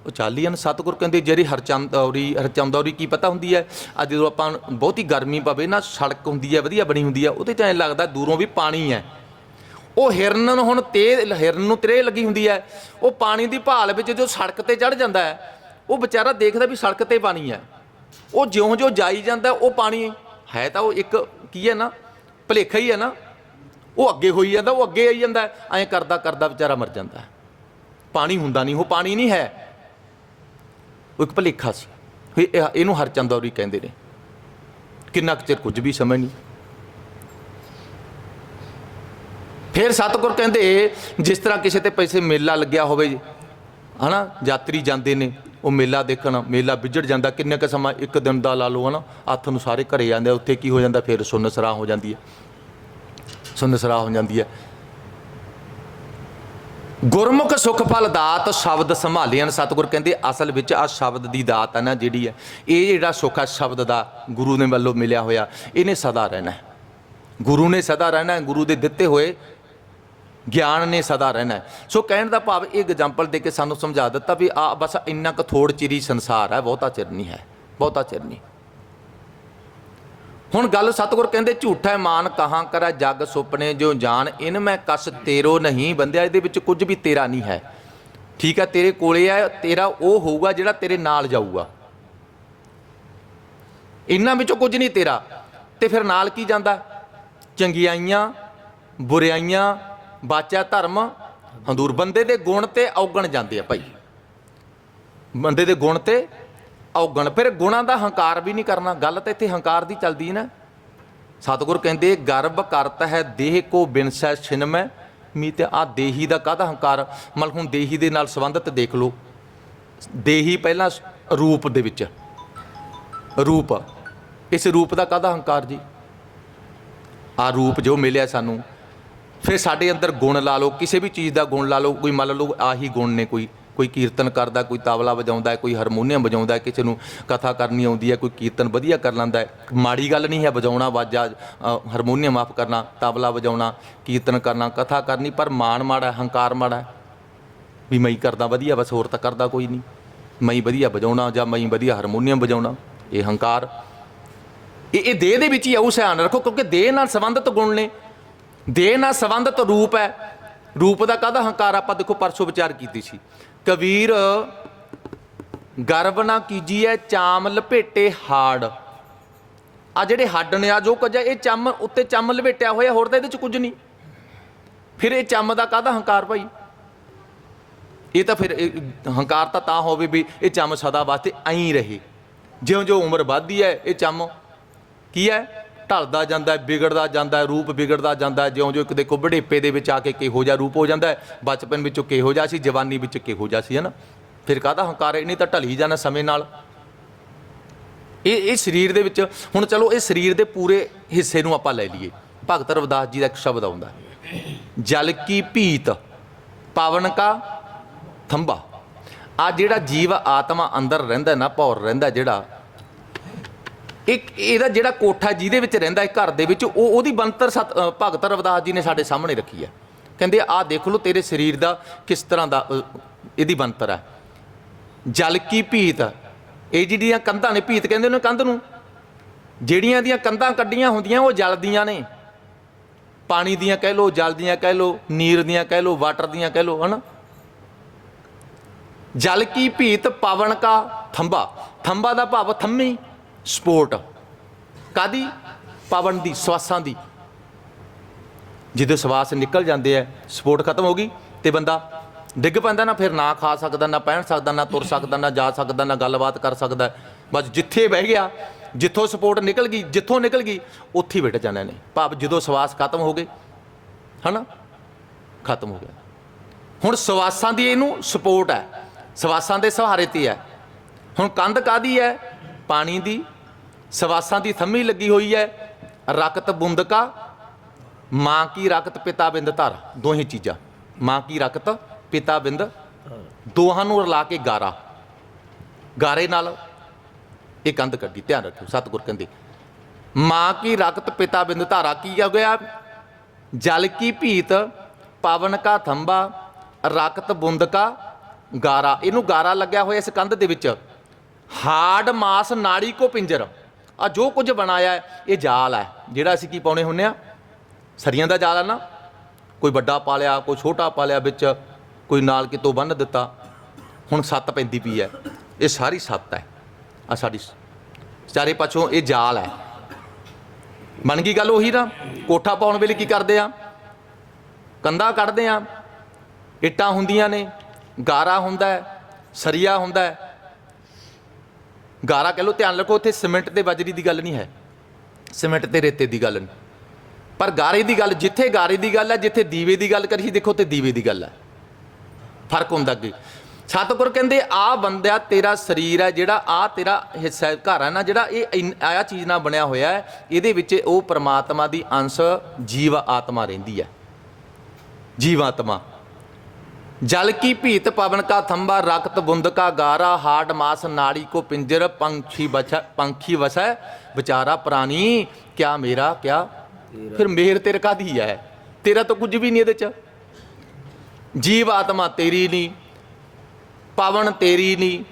ਚਾਏ ਉਹ ਚਾਲੀਆਂ ਸਤਿਗੁਰ ਕਹਿੰਦੇ, ਜਿਹੜੀ ਹਰਚੰਦ ਔਰੀ ਹਰਚੰਦ ਔਰੀ ਕੀ ਪਤਾ ਹੁੰਦੀ ਹੈ? ਅੱਜ ਜਦੋਂ ਆਪਾਂ ਬਹੁਤੀ ਗਰਮੀ ਪਵੇ ਨਾ, ਸੜਕ ਹੁੰਦੀ ਹੈ, ਵਧੀਆ ਬਣੀ ਹੁੰਦੀ ਹੈ, ਉਹਦੇ ਚ ਐਂ ਲੱਗਦਾ ਦੂਰੋਂ ਵੀ ਪਾਣੀ ਹੈ। ਉਹ ਹਿਰਨ ਨੂੰ ਹੁਣ ਤੇ, ਹਿਰਨ ਨੂੰ ਤਰੇ ਲੱਗੀ ਹੁੰਦੀ ਹੈ। ਉਹ ਪਾਣੀ ਦੀ ਭਾਲ ਵਿੱਚ ਜੋ ਸੜਕ ਤੇ ਚੜ ਜਾਂਦਾ ਹੈ, ਉਹ ਵਿਚਾਰਾ ਦੇਖਦਾ ਵੀ ਸੜਕ ਤੇ ਪਾਣੀ ਹੈ। ਉਹ ਜਿਉਂ-ਜਿਉਂ ਜਾਈ ਜਾਂਦਾ, ਉਹ ਪਾਣੀ ਹੈ ਤਾਂ ਉਹ ਇੱਕ ਕੀ ਹੈ ਨਾ, ਭਲੇਖਾ ਹੀ ਹੈ ਨਾ। ਉਹ ਅੱਗੇ ਹੋਈ ਜਾਂਦਾ, ਉਹ ਅੱਗੇ ਆਈ ਜਾਂਦਾ, ਐਂ ਕਰਦਾ ਕਰਦਾ ਵਿਚਾਰਾ ਮਰ ਜਾਂਦਾ ਪਾਣੀ ਹੁੰਦਾ ਨਹੀਂ, ਉਹ ਪਾਣੀ ਨਹੀਂ ਹੈ। ਉਹ ਇੱਕ ਭਲੇਖਾ ਸੀ। ਇਹ- ਇਹ- ਇਹਨੂੰ ਹਰਚੰਦੌਰੀ ਕਹਿੰਦੇ ਨੇ। ਕਿੰਨਾ ਕੁ ਚਿਰ ਕੁਝ ਵੀ ਸਮਝ ਨਹੀਂ। ਫਿਰ ਸਤਿਗੁਰ ਕਹਿੰਦੇ ਜਿਸ ਤਰ੍ਹਾਂ ਕਿਸੇ ਤੇ ਪੈਸੇ ਮੇਲਾ ਲੱਗਿਆ ਹੋਵੇ ਹਨਾ ਯਾਤਰੀ ਜਾਂਦੇ ਨੇ ਉਹ ਮੇਲਾ ਦੇਖਣ ਮੇਲਾ ਵਿਜੜ ਜਾਂਦਾ ਕਿੰਨੇ ਕ ਸਮਾਂ ਇੱਕ ਦਿਨ ਦਾ ਲਾ ਲਓ ਹਨਾ ਹੱਥ ਨੂੰ ਸਾਰੇ ਘਰੇ ਜਾਂਦੇ ਆ, ਉੱਥੇ ਕੀ ਹੋ ਜਾਂਦਾ ਫਿਰ ਸੁੰਨਸਰਾ ਹੋ ਜਾਂਦੀ ਹੈ ਸੁੰਨਸਰਾ ਹੋ ਜਾਂਦੀ ਹੈ ਗੁਰਮੁਖ ਸੁਖ ਫਲ ਦਾਤ, ਸ਼ਬਦ ਸੰਭਾਲਿਆਨ ਸਤਿਗੁਰ ਕਹਿੰਦੇ, ਅਸਲ ਵਿੱਚ ਆ ਸ਼ਬਦ ਦੀ ਦਾਤ ਹੈ ਨਾ ਜਿਹੜੀ ਹੈ, ਇਹ ਜਿਹੜਾ ਸੁੱਖ ਹੈ ਸ਼ਬਦ ਦਾ ਗੁਰੂ ਨੇ ਵੱਲੋਂ ਮਿਲਿਆ ਹੋਇਆ, ਇਹਨੇ ਸਦਾ ਰਹਿਣਾ ਹੈ। ਗੁਰੂ ਨੇ ਸਦਾ ਰਹਿਣਾ ਹੈ, ਗੁਰੂ ਦੇ ਦਿੱਤੇ ਹੋਏ ਗਿਆਨ ਨੇ ਸਦਾ ਰਹਿਣਾ ਸੋ ਕਹਿਣ ਦਾ ਭਾਵ ਇਹ ਐਗਜ਼ਾਮਪਲ ਦੇ ਕੇ ਸਾਨੂੰ ਸਮਝਾ ਦਿੱਤਾ ਵੀ ਆ ਬਸ ਇੰਨਾ ਕੁ ਥੋੜ ਚਿਰੀ ਸੰਸਾਰ ਹੈ, ਬਹੁਤਾ ਚਿਰ ਨਹੀਂ ਹੈ, ਬਹੁਤਾ ਚਿਰ ਨਹੀਂ। ਹੁਣ ਗੱਲ ਸਤਿਗੁਰ ਕਹਿੰਦੇ, ਝੂਠਾ ਮਾਨ ਕਹਾਂ ਕਰਾ ਜਗ ਸੁਪਨੇ ਜੋ ਜਾਣ ਇਨ ਮੈਂ ਕਸ ਤੇਰੋ ਨਹੀਂ। ਬੰਦਿਆ, ਇਹਦੇ ਵਿੱਚ ਕੁਝ ਵੀ ਤੇਰਾ ਨਹੀਂ ਹੈ। ਠੀਕ ਹੈ, ਤੇਰੇ ਕੋਲੇ ਹੈ, ਤੇਰਾ ਉਹ ਹੋਊਗਾ ਜਿਹੜਾ ਤੇਰੇ ਨਾਲ ਜਾਊਗਾ। ਇਹਨਾਂ ਵਿੱਚੋਂ ਕੁਝ ਨਹੀਂ ਤੇਰਾ। ਤੇ ਫਿਰ ਨਾਲ ਕੀ ਜਾਂਦਾ? ਚੰਗਿਆਈਆਂ, ਬੁਰਾਈਆਂ ਬਾਚਾ ਧਰਮ, ਹੰਦੂਰ ਬੰਦੇ ਦੇ ਗੁਣ ਤੇ ਔਗਣ ਜਾਂਦੇ ਆ ਭਾਈ। ਬੰਦੇ ਦੇ ਗੁਣ ਤੇ ਔਗਣ। ਫਿਰ ਗੁਣਾਂ ਦਾ ਹੰਕਾਰ ਵੀ ਨਹੀਂ ਕਰਨਾ। ਗੱਲ ਤਾਂ ਇੱਥੇ ਹੰਕਾਰ ਦੀ ਚੱਲਦੀ ਹੈ ਨਾ। ਸਤਿਗੁਰ ਕਹਿੰਦੇ, ਗਰਭ ਕਰਤ ਹੈ ਦੇਹ ਕੋ ਬਿਨਸੈ ਛਿਨਮੈ। ਮੀ ਆ ਦੇਹੀ ਦਾ ਕਾਹਦਾ ਹੰਕਾਰ? ਮਤਲਬ ਹੁਣ ਦੇਹੀ ਦੇ ਨਾਲ ਸੰਬੰਧਿਤ ਦੇਖ ਲਓ। ਦੇਹੀ ਪਹਿਲਾਂ ਰੂਪ ਦੇ ਵਿੱਚ। ਰੂਪ। ਇਸ ਰੂਪ ਦਾ ਕਾਹਦਾ ਹੰਕਾਰ ਜੀ? ਆ ਰੂਪ ਜੋ ਮਿਲਿਆ ਸਾਨੂੰ। ਫਿਰ ਸਾਡੇ ਅੰਦਰ ਗੁਣ ਲਾ ਲਓ। ਕਿਸੇ ਵੀ ਚੀਜ਼ ਦਾ ਗੁਣ ਲਾ ਲਓ। ਕੋਈ ਮੰਨ ਲਓ ਆਹੀ ਗੁਣ ਨੇ ਕੋਈ। ਕੋਈ ਕੀਰਤਨ ਕਰਦਾ, ਕੋਈ ਤਬਲਾ ਵਜਾਉਂਦਾ, ਕੋਈ ਹਾਰਮੋਨੀਅਮ ਵਜਾਉਂਦਾ, ਕਿਸੇ ਨੂੰ ਕਥਾ ਕਰਨੀ ਆਉਂਦੀ ਹੈ, ਕੋਈ ਕੀਰਤਨ ਵਧੀਆ ਕਰ ਲੈਂਦਾ ਮਾੜੀ ਗੱਲ ਨਹੀਂ ਹੈ ਵਜਾਉਣਾ, ਵਾਜਾ ਹਾਰਮੋਨੀਅਮ ਆਪ ਕਰਨਾ ਤਬਲਾ ਵਜਾਉਣਾ, ਕੀਰਤਨ ਕਰਨਾ, ਕਥਾ ਕਰਨੀ, ਪਰ ਮਾਣ ਮਾੜਾ ਹੰਕਾਰ ਮਾੜਾ ਵੀ ਮੈਂ ਕਰਦਾ ਵਧੀਆ, ਬਸ ਹੋਰ ਤਾਂ ਕਰਦਾ ਕੋਈ ਨਹੀਂ। ਮੈਂ ਵਧੀਆ ਵਜਾਉਣਾ ਜਾਂ ਮੈਂ ਵਧੀਆ ਹਾਰਮੋਨੀਅਮ ਵਜਾਉਣਾ, ਇਹ ਹੰਕਾਰ। ਇਹ ਇਹ ਦੇਹ ਦੇ ਵਿੱਚ ਹੀ ਆਉ ਸਿਆਣ, ਰੱਖੋ, ਕਿਉਂਕਿ ਦੇਹ ਨਾਲ ਸੰਬੰਧਿਤ ਗੁਣ ਨੇ। ਦੇਹ ਨਾਲ ਸੰਬੰਧਿਤ ਰੂਪ ਹੈ। ਰੂਪ ਦਾ ਕਾਹਦਾ ਹੰਕਾਰ? ਆਪਾਂ ਦੇਖੋ, ਪਰਸੋਂ ਵਿਚਾਰ ਕੀਤੀ ਸੀ। ਕਬੀਰ, ਗਰਵ ਨਾ ਕੀਜੀਐ ਚਾਮ ਲਪੇਟੇ ਹਾੜ। ਆ ਜਿਹੜੇ ਹੱਡ ਨੇ, ਆ ਜੋ ਕੁਝ ਇਹ ਚੰਮ ਉੱਤੇ ਚੰਮ ਲਪੇਟਿਆ ਹੋਇਆ, ਹੋਰ ਤਾਂ ਇਹਦੇ ਚ ਕੁਝ ਨਹੀਂ। ਫਿਰ ਇਹ ਚੰਮ ਦਾ ਕਾਹਦਾ ਹੰਕਾਰ ਭਾਈ? ਇਹ ਤਾਂ ਫਿਰ ਹੰਕਾਰ ਤਾਂ ਤਾਂ ਹੋਵੇ ਵੀ ਇਹ ਚੰਮ ਸਦਾ ਵਾਸਤੇ ਐਂ ਰਹੇ। ਜਿਉਂ-ਜਿਉਂ ਉਮਰ ਵੱਧਦੀ ਹੈ, ਇਹ ਚੰਮ ਕੀ ਹੈ? ਢਲਦਾ ਜਾਂਦਾ ਹੈ, ਵਿਗੜਦਾ ਜਾਂਦਾ ਹੈ, ਰੂਪ ਵਿਗੜਦਾ ਜਾਂਦਾ ਹੈ। ਜਿਉਂ-ਜਿਉਂ ਇੱਕ ਦੇਖੋ ਬੁਢੇਪੇ ਦੇ ਵਿੱਚ ਆ ਕੇ ਕਿਹੋ ਜਿਹਾ ਰੂਪ ਹੋ ਜਾਂਦਾ ਹੈ, ਬਚਪਨ ਵਿੱਚੋਂ ਕਿਹੋ ਜਿਹਾ ਸੀ, ਜਵਾਨੀ ਵਿੱਚ ਕਿਹੋ ਜਿਹਾ ਸੀ, ਹਨਾ? ਫਿਰ ਕਾਹਦਾ ਹੰਕਾਰ ਇਹ ਨਹੀਂ ਤਾਂ ਢਲੀ ਜਾਣਾ ਸਮੇਂ ਨਾਲ। ਇਹ ਇਹ ਸਰੀਰ ਦੇ ਵਿੱਚ, ਹੁਣ ਚਲੋ ਇਹ ਸਰੀਰ ਦੇ ਪੂਰੇ ਹਿੱਸੇ ਨੂੰ ਆਪਾਂ ਲੈ ਲਈਏ। ਭਗਤ ਰਵਿਦਾਸ ਜੀ ਦਾ ਇੱਕ ਸ਼ਬਦ ਆਉਂਦਾ ਜਲ ਕੀ ਭੀਤ, ਪਾਵਨ ਕਾ ਥੰਬਾ ਆ ਜਿਹੜਾ ਜੀਵ ਆਤਮਾ ਅੰਦਰ ਰਹਿੰਦਾ ਨਾ, ਭੌਰ ਰਹਿੰਦਾ ਜਿਹੜਾ ਇੱਕ ਇਹਦਾ ਜਿਹੜਾ ਕੋਠਾ ਜਿਹਦੇ ਵਿੱਚ ਰਹਿੰਦਾ ਹੈ ਘਰ ਦੇ ਵਿੱਚ, ਉਹ ਉਹਦੀ ਬੰਤਰ ਸਤ ਭਗਤ ਰਵਦਾਸ ਜੀ ਨੇ ਸਾਡੇ ਸਾਹਮਣੇ ਰੱਖੀ ਹੈ। ਕਹਿੰਦੇ ਆਹ ਦੇਖ ਲਓ ਤੇਰੇ ਸਰੀਰ ਦਾ ਕਿਸ ਤਰ੍ਹਾਂ ਦਾ ਇਹਦੀ ਬੰਤਰ ਹੈ। ਜਲ ਕੀ ਭੀਤ ਇਹ ਜਿਹੜੀਆਂ ਕੰਧਾਂ ਨੇ, ਭੀਤ ਕਹਿੰਦੇ ਨੇ ਕੰਧ ਨੂੰ? ਜਿਹੜੀਆਂ ਦੀਆਂ ਕੰਧਾਂ ਕੱਢੀਆਂ ਹੁੰਦੀਆਂ, ਉਹ ਜਲਦੀਆਂ ਨੇ। ਪਾਣੀ ਦੀਆਂ ਕਹਿ ਲਓ, ਜਲ ਦੀਆਂ ਕਹਿ ਲਓ, ਨੀਰ ਦੀਆਂ ਕਹਿ ਲਓ, ਵਾਟਰ ਦੀਆਂ ਕਹਿ ਲਓ, ਹਨਾ? ਜਲ ਕੀ ਭੀਤ, ਪਵਨ ਕਾ ਥੰਬਾ ਥੰਬਾ ਦਾ ਭਾਵ ਥੰਮੀ। ਸਪੋਰਟ ਕਾਦੀ? ਪਵਨ ਦੀ, ਸਵਾਸਾਂ ਦੀ। ਜਦੋਂ ਸਵਾਸ ਨਿਕਲ ਜਾਂਦੇ ਆ, ਸਪੋਰਟ ਖਤਮ ਹੋ ਗਈ ਤੇ ਬੰਦਾ ਡਿੱਗ ਪੈਂਦਾ ਨਾ, ਫਿਰ ਨਾ ਖਾ ਸਕਦਾ, ਨਾ ਪਹਿਨ ਸਕਦਾ, ਨਾ ਤੁਰ ਸਕਦਾ, ਨਾ ਜਾ ਸਕਦਾ, ਨਾ ਗੱਲਬਾਤ ਕਰ ਸਕਦਾ। ਬਸ ਜਿੱਥੇ ਬਹਿ ਗਿਆ, ਜਿੱਥੋਂ ਸਪੋਰਟ ਨਿਕਲ ਗਈ, ਜਿੱਥੋਂ ਨਿਕਲ ਗਈ, ਉੱਥੇ ਹੀ ਬੈਠ ਜਾਣਾ ਨੇ ਭਾਵ ਜਦੋਂ ਸਵਾਸ ਖਤਮ ਹੋ ਗਏ, ਹਨਾ? ਖਤਮ ਹੋ ਗਿਆ। ਹੁਣ ਸਵਾਸਾਂ ਦੀ ਇਹਨੂੰ ਸਪੋਰਟ ਹੈ। ਸਵਾਸਾਂ ਦੇ ਸਹਾਰੇ ਤੇ ਹੈ। ਹੁਣ ਕੰਧ ਕਾਦੀ ਹੈ? ਪਾਣੀ ਦੀ, ਸਵਾਸਾਂ ਦੀ ਥੰਮੀ ਲੱਗੀ ਹੋਈ ਹੈ। ਰਕਤ ਬੁੰਦਕਾ, ਮਾਂ ਕੀ ਰਕਤ, ਪਿਤਾ ਬਿੰਦ ਧਰ। ਦੋਹੇ ਚੀਜ਼ਾਂ। ਮਾਂ ਕੀ ਰਕਤ, ਪਿਤਾ ਬਿੰਦ ਦੋਹਾਂ ਨੂੰ ਰਲਾ ਕੇ ਗਾਰਾ। ਗਾਰੇ ਨਾਲ ਇਹ ਕੰਧ ਕੱਢੀ। ਧਿਆਨ ਰੱਖਿਓ, ਸਤਿਗੁਰ ਕਹਿੰਦੇ, ਮਾਂ ਕੀ ਰਕਤ, ਪਿਤਾ ਬਿੰਦ ਧਾਰਾ, ਕੀ ਆ ਗਿਆ? ਜਲ ਕੀ ਭੀਤ, ਪਾਵਨ ਕਾ ਥੰਬਾ, ਰਕਤ ਬੁੰਦ ਕਾ ਗਾਰਾ। ਇਹਨੂੰ ਗਾਰਾ ਲੱਗਿਆ ਹੋਇਆ ਇਸ ਕੰਧ ਦੇ ਵਿੱਚ। ਹਾਰਡ ਮਾਸ ਨਾੜੀ ਕੋ ਪਿੰਜਰ ਆ ਜੋ ਕੁਝ ਬਣਾਇਆ ਹੈ, ਇਹ ਜਾਲ ਹੈ। ਜਿਹੜਾ ਅਸੀਂ ਕੀ ਪਾਉਣੇ ਹੁੰਨੇ ਆ ਸਰੀਆਂ ਦਾ ਜਾਲ ਹੈ ਨਾ। ਕੋਈ ਵੱਡਾ ਪਾ ਲਿਆ ਕੋਈ ਛੋਟਾ ਪਾ ਲਿਆ ਵਿੱਚ ਕੋਈ ਨਾਲ ਕਿਤੋਂ ਬੰਨ ਦਿੱਤਾ। ਹੁਣ ਸੱਤ ਪੈਂਦੀ ਪਈ ਹੈ। ਇਹ ਸਾਰੀ ਸੱਤ ਹੈ। ਆ ਸਾਡੀ ਚਾਰੇ ਪਾਸੋਂ ਇਹ ਜਾਲ ਹੈ। ਬਣ ਗਈ ਗੱਲ ਉਹੀ ਨਾ ਕੋਠਾ ਪਾਉਣ ਵੇਲੇ ਕੀ ਕਰਦੇ ਆ? ਕੰਧਾ ਕੱਢਦੇ ਆ। ਇੱਟਾਂ ਹੁੰਦੀਆਂ ਨੇ। ਗਾਰਾ ਹੁੰਦਾ ਹੈ। ਸਰੀਆ ਹੁੰਦਾ ਹੈ। ਗਾਰਾ ਕਹ ਲੋ ਧਿਆਨ ਰੱਖੋ, ਉੱਥੇ ਸਿਮੈਂਟ ਤੇ ਬਜਰੀ ਦੀ ਗੱਲ ਨਹੀਂ ਹੈ। ਸਿਮੈਂਟ ਤੇ ਰੇਤੇ ਦੀ ਗੱਲ ਨਹੀਂ। ਪਰ ਗਾਰੇ ਦੀ ਗੱਲ, ਜਿੱਥੇ ਗਾਰੇ ਦੀ ਗੱਲ ਹੈ, ਜਿੱਥੇ ਦੀਵੇ ਦੀ ਗੱਲ ਕਰੀ ਦੇਖੋ ਤੇ ਦੀਵੇ ਦੀ ਗੱਲ ਹੈ। ਫ਼ਰਕ ਹੁੰਦਾ ਅੱਗੇ। ਸਤਿਗੁਰ ਕਹਿੰਦੇ, ਆ ਬੰਦਿਆ ਤੇਰਾ ਸਰੀਰ ਹੈ, ਜਿਹੜਾ ਆ ਤੇਰਾ ਹਿੱਸਾ ਘਰ ਹੈ ਨਾ, ਜਿਹੜਾ ਇਹ ਆਇਆ ਚੀਜ਼ ਨਾਲ ਬਣਿਆ ਹੋਇਆ ਹੈ, ਇਹਦੇ ਵਿੱਚ ਉਹ ਪ੍ਰਮਾਤਮਾ ਦੀ ਅੰਸ਼ ਜੀਵ ਆਤਮਾ ਰਹਿੰਦੀ ਹੈ। ਜੀਵ ਆਤਮਾ ਜਲ ਕੀ ਭੀਤ ਪਵਨ ਕਾ ਥੰਬਾ ਰਕਤ ਬੁੰਦ ਕਾ ਗਾਰਾ ਹਾਡ ਮਾਸ ਨਾੜੀ ਕੋ ਪਿੰਜਰ ਪੰਖੀ ਬਛ ਪੰਖੀ ਵਸੈ ਵਿਚਾਰਾ ਪ੍ਰਾਨੀ ਕਿਆ ਮੇਰਾ ਕਿਆ ਫਿਰ ਮੇਰ ਤੇਰੇ ਕਾਦੀ ਹੈ? ਤੇਰਾ ਤਾਂ ਕੁਝ ਵੀ ਨਹੀਂ ਇਹਦੇ ਚ। ਜੀਵ ਆਤਮਾ ਤੇਰੀ ਨਹੀਂ ਪਵਨ ਤੇਰੀ ਨਹੀਂ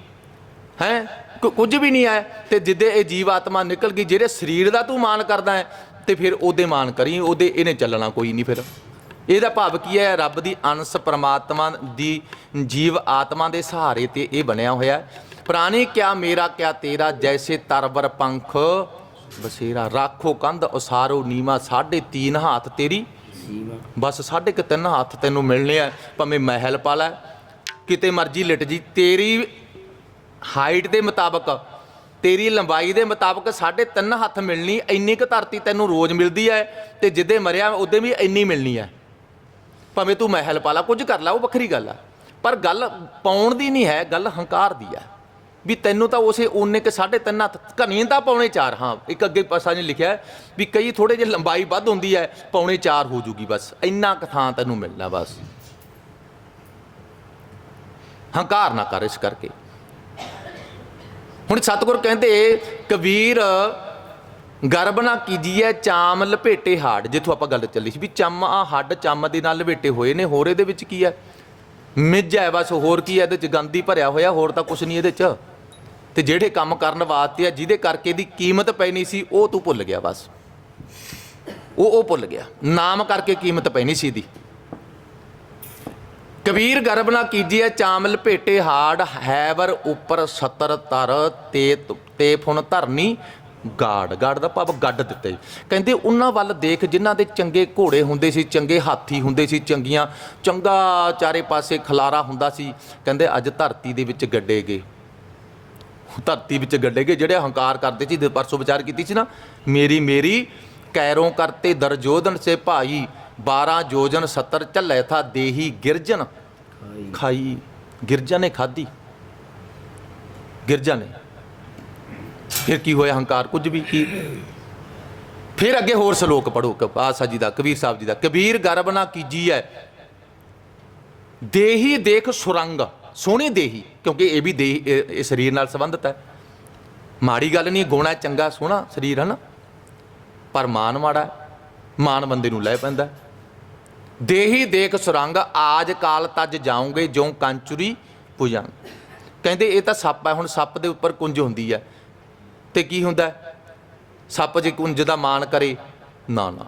ਹੈ? ਕੁਝ ਵੀ ਨਹੀਂ ਹੈ। ਤੇ ਜਿੱਦੇ ਇਹ ਜੀਵ ਆਤਮਾ ਨਿਕਲ ਗਈ ਜਿਹੜੇ ਸਰੀਰ ਦਾ ਤੂੰ ਮਾਨ ਕਰਦਾ ਹੈ ਤੇ ਫਿਰ ਉਹਦੇ ਮਾਨ ਕਰੀ ਉਹਦੇ ਇਹਨੇ ਚੱਲਣਾ ਕੋਈ ਨਹੀਂ ਫਿਰ। ਇਹਦਾ ਭਾਵ ਕੀ ਹੈ? ਰੱਬ ਦੀ ਅੰਸ਼ ਪਰਮਾਤਮਾ ਦੀ ਜੀਵ ਆਤਮਾ ਦੇ ਸਹਾਰੇ ਤੇ ਇਹ ਬਣਿਆ ਹੋਇਆ ਹੈ। ਪ੍ਰਾਣੀ ਕਿਆ ਮੇਰਾ ਕਿਆ ਤੇਰਾ, ਜੈਸੇ ਤਰਵਰ ਪੰਖ। ਬਸੇਰਾ, ਰਾਖੋ ਕੰਧ ਉਸਾਰੋ ਨੀਮਾ ਸਾਢੇ ਤੀਨ ਹੱਥ ਤੇਰੀ। ਬਸ ਸਾਢੇ ਕੁ ਤਿੰਨ ਹੱਥ ਤੈਨੂੰ ਮਿਲਣੇ ਆ, ਭਾਵੇਂ ਮਹਿਲ ਪਾ ਲੈ ਕਿਤੇ ਮਰਜ਼ੀ ਲਿਟ ਜੀ, ਤੇਰੀ ਹਾਈਟ ਦੇ ਮੁਤਾਬਕ, ਤੇਰੀ ਲੰਬਾਈ ਦੇ ਮੁਤਾਬਕ ਸਾਢੇ ਤਿੰਨ ਹੱਥ ਮਿਲਣੀ, ਇੰਨੀ ਕੁ ਧਰਤੀ ਤੈਨੂੰ ਰੋਜ਼ ਮਿਲਦੀ ਹੈ ਤੇ ਜਿੱਦੇ ਮਰਿਆ, ਉਹਦੇ ਵੀ ਇੰਨੀ ਮਿਲਣੀ ਹੈ। ਭਾਵੇਂ ਤੂੰ ਮਹਿਲ ਪਾ ਲਾ ਕੁਝ ਕਰ ਲਾ, ਉਹ ਵੱਖਰੀ ਗੱਲ ਆ। ਪਰ ਗੱਲ ਪਾਉਣ ਦੀ ਨਹੀਂ ਹੈ, ਗੱਲ ਹੰਕਾਰ ਦੀ ਹੈ ਵੀ ਤੈਨੂੰ ਤਾਂ ਉਸੇ ਓਨੇ ਕੇ ਸਾਢੇ ਤਿੰਨ ਹੱਥ ਘਣੀ ਤਾਂ ਪੌਣੇ ਚਾਰ, ਹਾਂ, ਇੱਕ ਅੱਗੇ ਪਾਸਾ ਨੇ ਲਿਖਿਆ ਵੀ ਕਈ ਥੋੜੇ ਜਿਹੇ ਲੰਬਾਈ ਵੱਧ ਹੁੰਦੀ ਹੈ, ਪੌਣੇ ਚਾਰ ਹੋ ਜੂਗੀ ਬਸ। ਇੰਨਾ ਕੁ ਥਾਂ ਤੈਨੂੰ ਮਿਲਣਾ ਬਸ। ਹੰਕਾਰ ਨਾ ਕਰ ਇਸ ਕਰਕੇ। ਹੁਣ ਸਤਿਗੁਰ ਕਹਿੰਦੇ, ਕਬੀਰ ਗਰਬ ਨਾ ਕੀਜੀਐ ਚਾਮ ਲਪੇਟੇ ਹਾੜ। ਜਿੱਥੋਂ ਆਪਾਂ ਗੱਲ ਚੱਲੀ ਸੀ ਵੀ ਚੰਮ ਆ ਹੱਡ, ਚੰਮ ਦੇ ਨਾਲ ਲਪੇਟੇ ਹੋਏ ਨੇ, ਹੋਰ ਇਹਦੇ ਵਿੱਚ ਕੀ ਹੈ? ਮਿੱਝ ਹੈ ਬਸ, ਹੋਰ ਕੀ ਹੈ? ਇਹਦੇ ਚ ਗੰਦੀ ਭਰਿਆ ਹੋਇਆ, ਹੋਰ ਤਾਂ ਕੁਝ ਨਹੀਂ ਇਹਦੇ ਚ। ਤੇ ਜਿਹੜੇ ਕੰਮ ਕਰਨ ਵਾਸਤੇ ਆ, ਜਿਹਦੇ ਕਰਕੇ ਦੀ ਕੀਮਤ ਪੈਣੀ ਸੀ, ਉਹ ਤੂੰ ਭੁੱਲ ਗਿਆ ਬਸ। ਉਹ ਉਹ ਭੁੱਲ ਗਿਆ। ਨਾਮ ਕਰਕੇ ਕੀਮਤ ਪੈਣੀ ਸੀ ਦੀ ਕਬੀਰ, ਗਰਬ ਨਾ ਕੀਜੀਐ ਚਾਮ ਲਪੇਟੇ ਹਾੜ, ਹੈਵਰ ਉੱਪਰ ਸਤਰ ਤਰ, ਤੇ ਤੇ ਫੁਣ ਧਰਨੀ ਗਾੜ ਗਾੜ ਦਾ ਭਾਵ ਗੱਡ ਦਿੱਤੇ। ਕਹਿੰਦੇ ਉਹਨਾਂ ਵੱਲ ਦੇਖ ਜਿਨ੍ਹਾਂ ਦੇ ਚੰਗੇ ਘੋੜੇ ਹੁੰਦੇ ਸੀ ਚੰਗੇ ਹਾਥੀ ਹੁੰਦੇ ਸੀ ਚੰਗੀਆਂ ਚੰਗਾ ਚਾਰੇ ਪਾਸੇ ਖਲਾਰਾ ਹੁੰਦਾ ਸੀ। ਕਹਿੰਦੇ ਅੱਜ ਧਰਤੀ ਦੇ ਵਿੱਚ ਗੱਡੇ ਗਏ। ਧਰਤੀ ਵਿੱਚ ਗੱਡੇ ਗਏ ਜਿਹੜੇ ਹੰਕਾਰ ਕਰਦੇ ਸੀ ਦੇ ਪਰਸੋਂ ਵਿਚਾਰ ਕੀਤੀ ਸੀ ਨਾ ਮੇਰੀ ਮੇਰੀ ਕੈਰੋਂ ਕਰਤੇ ਦਰਜੋਧਨ ਸੇ ਭਾਈ 12 ਜੋਜਨ 70 ਝੱਲੇ ਥਾ ਦੇਹੀ ਗਿਰਜਨ ਖਾਈ। ਗਿਰਜਨ ਨੇ ਖਾਧੀ। ਗਿਰਜਨ ਨੇ। ਫਿਰ ਕੀ ਹੋਇਆ ਹੰਕਾਰ? ਕੁਝ ਵੀ ਕੀ? ਫਿਰ ਅੱਗੇ ਹੋਰ ਸ਼ਲੋਕ ਪੜੋ ਆਸਾ ਜੀ ਦਾ, ਕਬੀਰ ਸਾਹਿਬ ਜੀ ਦਾ। ਕਬੀਰ ਗਰਬ ਨਾ ਕੀਜੀ ਹੈ ਦੇਹੀ ਦੇਖ ਸੁਰੰਗ, ਸੋਹਣੀ ਦੇਹੀ, ਕਿਉਂਕਿ ਇਹ ਵੀ ਦੇਹ, ਇਹ ਸਰੀਰ ਨਾਲ ਸੰਬੰਧਿਤ ਹੈ ਮਾੜੀ ਗੱਲ ਨਹੀਂ ਗੋਣਾ ਚੰਗਾ, ਸੋਹਣਾ ਸਰੀਰ ਹੈ ਨਾ ਪਰ ਮਾਨ ਮਾੜਾ ਹੈ। ਮਾਨ ਬੰਦੇ ਨੂੰ ਲੈ ਪੈਂਦਾ ਦੇਹੀ ਦੇਖ ਸੁਰੰਗ, ਆਜ ਕਾਲ ਤਜ ਜਾਉਂਗੇ ਜੋ ਕੰਚੁਰੀ ਪੁਜੰ। ਕਹਿੰਦੇ ਇਹ ਤਾਂ ਸੱਪ ਹੈ ਹੁਣ ਸੱਪ ਦੇ ਉੱਪਰ ਕੁੰਜ ਹੁੰਦੀ ਹੈ ਤੇ ਕੀ ਹੁੰਦਾ? ਸੱਪ ਜੇ ਕੁੰਜ ਦਾ ਮਾਨ ਕਰੇ, ਨਾ ਨਾ।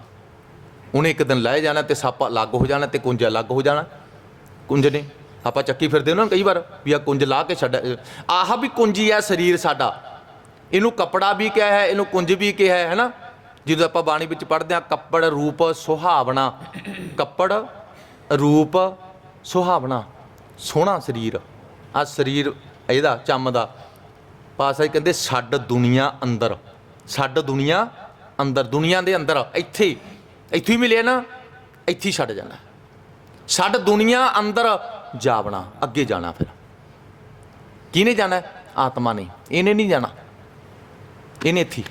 ਉਹਨੇ ਇੱਕ ਦਿਨ ਲੈ ਜਾਣਾ ਤੇ ਸੱਪ ਅਲੱਗ ਹੋ ਜਾਣਾ ਤੇ ਕੁੰਜ ਅਲੱਗ ਹੋ ਜਾਣਾ। ਕੁੰਜ ਨੇ, ਆਪਾਂ ਚੱਕੀ ਫਿਰਦੇ ਨਾ ਕਈ ਵਾਰ, ਵੀ ਆ ਕੁੰਜ ਲਾ ਕੇ ਛੱਡ, ਆਹ ਵੀ ਕੁੰਜੀ ਹੈ ਸਰੀਰ ਸਾਡਾ। ਇਹਨੂੰ ਕਪੜਾ ਵੀ ਕਿਹਾ ਹੈ, ਇਹਨੂੰ ਕੁੰਜ ਵੀ ਕਿਹਾ ਹੈ, ਹੈਨਾ? ਜਦੋਂ ਆਪਾਂ ਬਾਣੀ ਵਿੱਚ ਪੜ੍ਹਦੇ ਆ ਕੱਪੜ ਰੂਪ ਸੁਹਾਵਣਾ। ਕੱਪੜ ਰੂਪ ਸੁਹਾਵਣਾ। ਸੋਹਣਾ ਸਰੀਰ। ਆ ਸਰੀਰ ਇਹਦਾ, ਚੰਮ ਦਾ। ਪਾਸਾ ਜੀ ਕਹਿੰਦੇ ਛੱਡ ਦੁਨੀਆ ਅੰਦਰ ਛੱਡ ਦੁਨੀਆ ਅੰਦਰ ਦੁਨੀਆ ਦੇ ਅੰਦਰ ਇੱਥੇ ਹੀ, ਇੱਥੇ ਹੀ ਮਿਲਿਆ ਨਾ ਇੱਥੇ ਹੀ ਛੱਡ ਜਾਣਾ। ਛੱਡ ਦੁਨੀਆ ਅੰਦਰ ਜਾਵਣਾ ਅੱਗੇ ਜਾਣਾ ਫਿਰ। ਕਿਹਨੇ ਜਾਣਾ? ਆਤਮਾ ਨੇ ਇਹਨੇ ਨਹੀਂ ਜਾਣਾ। ਇਹਨੇ ਇੱਥੇ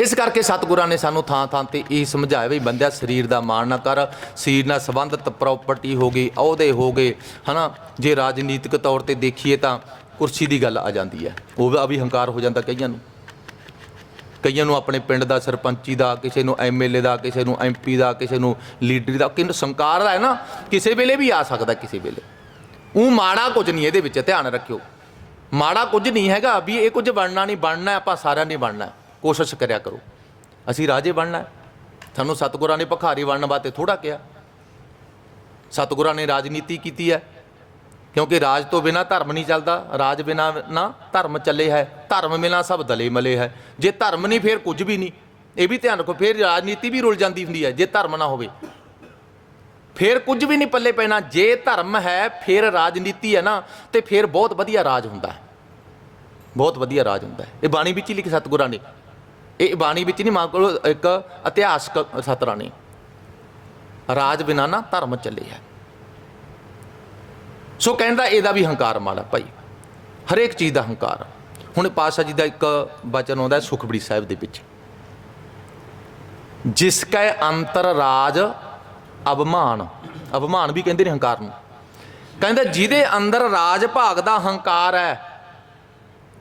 ਇਸ ਕਰਕੇ ਸਤਿਗੁਰਾਂ ਨੇ ਸਾਨੂੰ ਥਾਂ ਥਾਂ ਤੇ ਇਹ ਸਮਝਾਇਆ ਵੀ ਬੰਦਿਆ ਸਰੀਰ ਦਾ ਮਾਣ ਨਾ ਕਰ ਸਰੀਰ ਨਾਲ ਸੰਬੰਧਿਤ ਪ੍ਰਾਪਰਟੀ ਹੋ ਗਈ ਅਹੁਦੇ ਹੋ ਗਏ ਹਨਾ? ਜੇ ਰਾਜਨੀਤਿਕ ਤੌਰ ਤੇ ਦੇਖੀਏ ਤਾਂ ਕੁਰਸੀ ਦੀ ਗੱਲ ਆ ਜਾਂਦੀ ਹੈ। ਉਹ ਵੀ ਹੰਕਾਰ ਹੋ ਜਾਂਦਾ ਕਈਆਂ ਨੂੰ। ਕਈਆਂ ਨੂੰ ਆਪਣੇ ਪਿੰਡ ਦਾ ਸਰਪੰਚੀ ਦਾ, ਕਿਸੇ ਨੂੰ ਐਮਐਲਏ ਦਾ, ਕਿਸੇ ਨੂੰ ਐਮਪੀ ਦਾ, ਕਿਸੇ ਨੂੰ ਲੀਡਰ ਦਾ, ਕਿੰਨ ਸੰਕਾਰ ਹੈ ਨਾ, ਕਿਸੇ ਵੇਲੇ ਵੀ ਆ ਸਕਦਾ ਕਿਸੇ ਵੇਲੇ। ਉਹ ਮਾੜਾ ਕੁਝ ਨਹੀਂ ਇਹਦੇ ਵਿੱਚ, ਧਿਆਨ ਰੱਖਿਓ। ਮਾੜਾ ਕੁਝ ਨਹੀਂ ਹੈਗਾ ਵੀ ਇਹ ਕੁਝ ਬਣਨਾ ਨਹੀਂ, ਬਣਨਾ ਆਪਾਂ ਸਾਰਿਆਂ ਨੇ ਬਣਨਾ ਕੋਸ਼ਿਸ਼ ਕਰਿਆ ਕਰੋ। ਅਸੀਂ ਰਾਜੇ ਬਣਨਾ ਸਾਨੂੰ ਸਤਿਗੁਰਾਂ ਨੇ ਭਖਾਰੀ ਬਣਨ ਵਾਸਤੇ ਥੋੜਾ ਕਿਹਾ। ਸਤਿਗੁਰਾਂ ਨੇ ਰਾਜਨੀਤੀ ਕੀਤੀ ਹੈ। ਕਿਉਂਕਿ ਰਾਜ ਤੋਂ ਬਿਨਾ ਧਰਮ ਨਹੀਂ ਚੱਲਦਾ, ਰਾਜ ਬਿਨਾ ਨਾ ਧਰਮ ਚੱਲੇ ਹੈ, ਧਰਮ ਬਿਨਾ ਸਭ ਦਲੇ ਮਲੇ ਹੈ। ਜੇ ਧਰਮ ਨਹੀਂ, ਫਿਰ ਕੁਝ ਵੀ ਨਹੀਂ। ਇਹ ਵੀ ਧਿਆਨ ਰੱਖੋ, ਫਿਰ ਰਾਜਨੀਤੀ ਵੀ ਰੁਲ ਜਾਂਦੀ ਹੁੰਦੀ ਹੈ, ਜੇ ਧਰਮ ਨਾ ਹੋਵੇ। ਫਿਰ ਕੁਝ ਵੀ ਨਹੀਂ ਪੱਲੇ ਪੈਣਾ। ਜੇ ਧਰਮ ਹੈ, ਫਿਰ ਰਾਜਨੀਤੀ ਹੈ ਨਾ, ਤੇ ਫਿਰ ਬਹੁਤ ਵਧੀਆ ਰਾਜ ਹੁੰਦਾ ਹੈ। ਬਹੁਤ ਵਧੀਆ ਰਾਜ ਹੁੰਦਾ ਹੈ। ਇਹ ਬਾਣੀ ਵਿੱਚ ਹੀ ਲਿਖੀ ਸਤਿਗੁਰਾਂ ਨੇ। ਇਹ ਬਾਣੀ ਵਿੱਚ ਨਹੀਂ ਮਾਂ ਕੋਲ ਇੱਕ ਇਤਿਹਾਸਕ ਸਤਰਾਂ ਨੇ। ਰਾਜ ਬਿਨਾ ਨਾ ਧਰਮ ਚੱਲੇ ਹੈ। ਸੋ ਕਹਿੰਦਾ ਇਹਦਾ ਵੀ ਹੰਕਾਰ ਮਾੜਾ ਭਾਈ, ਹਰੇਕ ਚੀਜ਼ ਦਾ ਹੰਕਾਰ ਹੁਣ ਪਾਸ਼ਾ ਜੀ ਦਾ ਇੱਕ ਬਚਨ ਆਉਂਦਾ ਸੁਖਬੜੀ ਸਾਹਿਬ ਦੇ ਵਿੱਚ। ਜਿਸ ਕੈ ਅੰਤਰ ਰਾਜ ਅਭਮਾਨ ਅਭਮਾਨ ਵੀ ਕਹਿੰਦੇ ਨੇ ਹੰਕਾਰ ਨੂੰ। ਕਹਿੰਦਾ ਜਿਹਦੇ ਅੰਦਰ ਰਾਜ ਭਾਗ ਦਾ ਹੰਕਾਰ ਹੈ,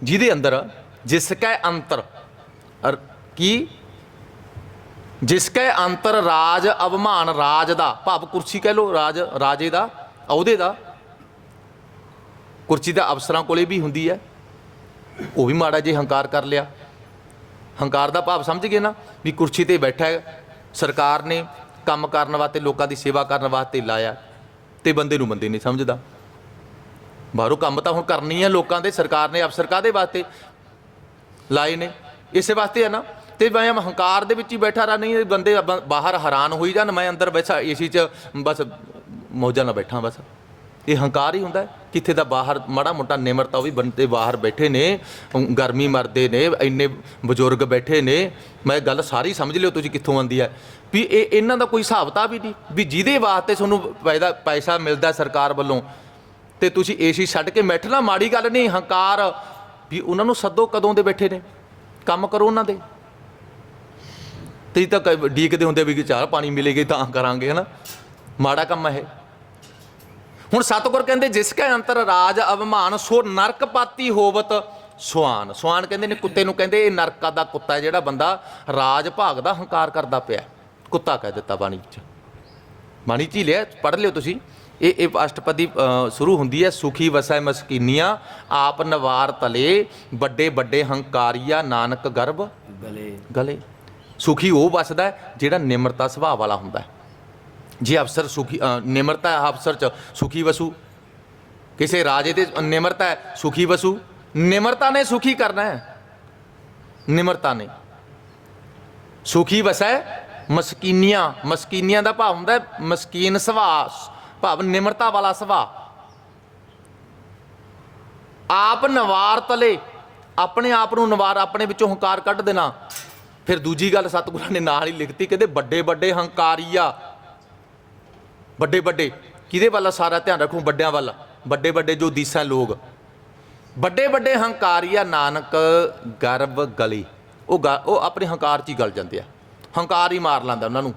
ਜਿਹਦੇ ਅੰਦਰ, ਜਿਸ ਕੈ ਅੰਤਰ, ਅਰ- ਕੀ? ਜਿਸ ਕੈ ਅੰਤਰ ਰਾਜ ਅਭਮਾਨ, ਰਾਜ ਦਾ, ਭਾਵ ਕੁਰਸੀ ਕਹਿ ਲੋ ਰਾਜ, ਰਾਜੇ ਦਾ, ਅਹੁਦੇ ਦਾ ਕੁਰਸੀ ਤਾਂ ਅਫਸਰਾਂ ਕੋਲੇ ਵੀ ਹੁੰਦੀ ਹੈ। ਉਹ ਵੀ ਮਾੜਾ ਜੇ ਹੰਕਾਰ ਕਰ ਲਿਆ। ਹੰਕਾਰ ਦਾ ਭਾਵ ਸਮਝ ਗਏ ਨਾ ਵੀ ਕੁਰਸੀ ਤੇ ਬੈਠਾ ਹੈ, ਸਰਕਾਰ ਨੇ ਕੰਮ ਕਰਨ ਵਾਸਤੇ, ਲੋਕਾਂ ਦੀ ਸੇਵਾ ਕਰਨ ਵਾਸਤੇ ਲਾਇਆ ਤੇ ਬੰਦੇ ਨੂੰ ਬੰਦੇ ਨਹੀਂ ਸਮਝਦਾ। ਬਾਹਰੋਂ ਕੰਮ ਤਾਂ ਹੁਣ ਕਰਨੀ ਹੈ ਲੋਕਾਂ ਦੇ, ਸਰਕਾਰ ਨੇ ਅਫਸਰ ਕਾਦੇ ਵਾਸਤੇ ਲਾਏ ਨੇ? ਇਸੇ ਵਾਸਤੇ ਹੈ ਨਾ। ਤੇ ਮੈਂ ਹੰਕਾਰ ਦੇ ਵਿੱਚ ਹੀ ਬੈਠਾ ਰਹਾ, ਨਹੀਂ ਬੰਦੇ ਬਾਹਰ ਹੈਰਾਨ ਹੋਈ ਜਾਣ, ਮੈਂ ਅੰਦਰ ਬੈਠਾ, ਏਸੀ 'ਚ ਬਸ ਮੌਜਾਂ ਨਾਲ ਬੈਠਾ ਬਸ। ਇਹ ਹੰਕਾਰ ਹੀ ਹੁੰਦਾ ਕਿੱਥੇ ਦਾ ਬਾਹਰ ਮਾੜਾ ਮੋਟਾ ਨਿਮਰਤਾ ਉਹ ਵੀ ਬੰਦੇ ਬਾਹਰ ਬੈਠੇ ਨੇ ਗਰਮੀ ਮਰਦੇ ਨੇ, ਇੰਨੇ ਬਜ਼ੁਰਗ ਬੈਠੇ ਨੇ। ਮੈਂ ਗੱਲ ਸਾਰੀ ਸਮਝ ਲਿਓ ਤੁਸੀਂ ਕਿੱਥੋਂ ਆਂਦੀ ਹੈ। ਵੀ ਇਹ ਇਹਨਾਂ ਦਾ ਕੋਈ ਹਿਸਾਬਤਾ ਵੀ ਨਹੀਂ, ਵੀ ਜਿਹਦੇ ਵਾਸਤੇ ਤੁਹਾਨੂੰ ਪੈਦਾ ਪੈਸਾ ਮਿਲਦਾ ਸਰਕਾਰ ਵੱਲੋਂ। ਤੇ ਤੁਸੀਂ ਏਸੀ ਛੱਡ ਕੇ ਬੈਠਣਾ ਮਾੜੀ ਗੱਲ ਨਹੀਂ, ਹੰਕਾਰ। ਵੀ ਉਹਨਾਂ ਨੂੰ ਸੱਦੋ ਕਦੋਂ ਦੇ ਬੈਠੇ ਨੇ? ਕੰਮ ਕਰੋ ਉਹਨਾਂ ਦੇ। ਤੇ ਤਾਂ ਕ- ਡੀਕਦੇ ਹੁੰਦੇ ਵੀ ਕਿ ਚਾਹ ਪਾਣੀ ਮਿਲੇਗੀ ਤਾਂ ਕਰਾਂਗੇ, ਹਨਾ? ਮਾੜਾ ਕੰਮ ਹੈ ਇਹ। ਹੁਣ ਸਤਿਗੁਰ ਕਹਿੰਦੇ ਜਿਸ ਕੈ ਅੰਤਰ ਰਾਜ ਅਭਮਾਨ ਸੋ ਨਰਕ ਪਾਤੀ ਹੋਵਤ ਸੁਆਨ। ਸੁਆਨ ਕਹਿੰਦੇ ਨੇ ਕੁੱਤੇ ਨੂੰ ਕਹਿੰਦੇ ਇਹ ਨਰਕਾ ਦਾ ਕੁੱਤਾ ਹੈ ਜਿਹੜਾ ਬੰਦਾ ਰਾਜ ਭਾਗ ਦਾ ਹੰਕਾਰ ਕਰਦਾ ਪਿਆ ਕੁੱਤਾ ਕਹਿ ਦਿੱਤਾ ਬਾਣੀ ਵਿੱਚ ਬਾਣੀ ਚ ਲਿਆ ਪੜ੍ਹ ਲਿਓ ਤੁਸੀਂ। ਇਹ ਇਹ ਅਸ਼ਟਪਦੀ ਸ਼ੁਰੂ ਹੁੰਦੀ ਹੈ ਸੁਖੀ ਵਸੈ ਮਸਕੀਨੀਆਂ ਆਪ ਨਵਾਰ ਤਲੇ ਵੱਡੇ ਵੱਡੇ ਹੰਕਾਰੀਆ ਨਾਨਕ ਗਰਭ ਗਲੇ। ਗਲੇ। ਸੁਖੀ ਉਹ ਵਸਦਾ ਜਿਹੜਾ ਨਿਮਰਤਾ ਸੁਭਾਅ ਵਾਲਾ ਹੁੰਦਾ ਹੈ। ਜੇ ਅਫਸਰ ਸੁਖੀ ਅ, ਨਿਮਰਤਾ ਹੈ ਅਫਸਰ ਚ ਸੁਖੀ ਵਸੂ ਕਿਸੇ ਰਾਜੇ ਤੇ ਨਿਮਰਤਾ ਹੈ ਸੁਖੀ ਵਸੂ ਨਿਮਰਤਾ ਨੇ ਸੁਖੀ ਕਰਨਾ ਹੈ ਨਿਮਰਤਾ ਨੇ ਸੁਖੀ ਵਸੈ ਮਸਕੀਨੀਆਂ ਮਸਕੀਨੀਆਂ ਦਾ ਭਾਵ ਹੁੰਦਾ ਹੈ ਮਸਕੀਨ ਸੁਭਾਅ ਭਾਵ ਨਿਮਰਤਾ ਵਾਲਾ ਸੁਭਾਅ ਆਪ ਨਵਾਰ ਤਲੇ ਆਪਣੇ ਆਪ ਨੂੰ ਨਵਾਰ ਆਪਣੇ ਵਿੱਚੋਂ ਹੰਕਾਰ ਕੱਢ ਦੇਣਾ ਫਿਰ ਦੂਜੀ ਗੱਲ ਸਤਿਗੁਰਾਂ ਨੇ ਨਾਲ ਹੀ ਲਿਖਤੀ ਕਹਿੰਦੇ ਵੱਡੇ ਵੱਡੇ ਹੰਕਾਰੀਆ ਵੱਡੇ ਵੱਡੇ, ਕਿਹਦੇ ਵੱਲ ਸਾਰਾ ਧਿਆਨ ਰੱਖੋ? ਵੱਡਿਆਂ ਵੱਲ। ਵੱਡੇ ਵੱਡੇ ਜੋ ਦੀਸਾਂ ਲੋਕ। ਵੱਡੇ ਵੱਡੇ ਹੰਕਾਰੀਆ ਨਾਨਕ ਗਰਭ ਗਲੀ। ਉਹ ਗ- ਉਹ ਆਪਣੇ ਹੰਕਾਰ 'ਚ ਹੀ ਗਲ ਜਾਂਦੇ ਆ। ਹੰਕਾਰ ਹੀ ਮਾਰ ਲੈਂਦਾ ਉਹਨਾਂ ਨੂੰ।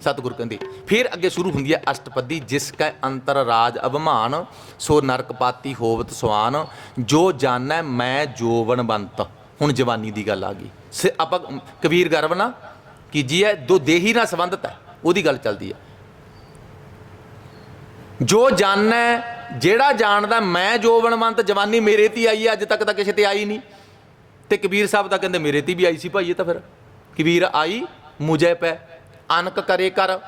ਸਤਿਗੁਰ ਕਹਿੰਦੇ, ਫਿਰ ਅੱਗੇ ਸ਼ੁਰੂ ਹੁੰਦੀ ਹੈ ਅਸ਼ਟਪਦੀ, ਜਿਸ ਕੈ ਅੰਤਰ ਰਾਜ ਅਭਮਾਨ ਸੋ ਨਰਕ ਪਾਤੀ ਹੋਵਤ ਸਵਾਨ ਜੋ ਜਾਣੈ ਮੈਂ ਜੋਵਨਵੰਤ ਹੁਣ ਜਵਾਨੀ ਦੀ ਗੱਲ ਆ ਗਈ। ਸ- ਆਪਾਂ, ਕਬੀਰ ਗਰਵ ਨਾ ਕੀ ਜੀ ਹੈ ਦੋ ਦੇਹੀ ਨਾਲ ਸੰਬੰਧਤ ਹੈ ਉਹਦੀ ਗੱਲ ਚੱਲਦੀ ਹੈ ਜੋ ਜਾਣੈ ਜਿਹੜਾ ਜਾਣਦਾ, ਮੈਂ ਜੋ ਜੋਵਨਵੰਤ ਜਵਾਨੀ ਮੇਰੇ ਤੇ ਆਈ ਹੈ, ਅੱਜ ਤੱਕ ਤਾਂ ਕਿਸੇ ਤੇ ਆਈ ਨਹੀਂ। ਤੇ ਕਬੀਰ ਸਾਹਿਬ ਤਾਂ ਕਹਿੰਦੇ, ਮੇਰੇ ਤੇ ਵੀ ਆਈ ਸੀ ਭਾਈ, ਇਹ ਤਾਂ ਫਿਰ। ਕਬੀਰ ਆਈ, ਮੁਝੇ ਪੈ, ਅਨਕ ਕਰੇ ਕਰ,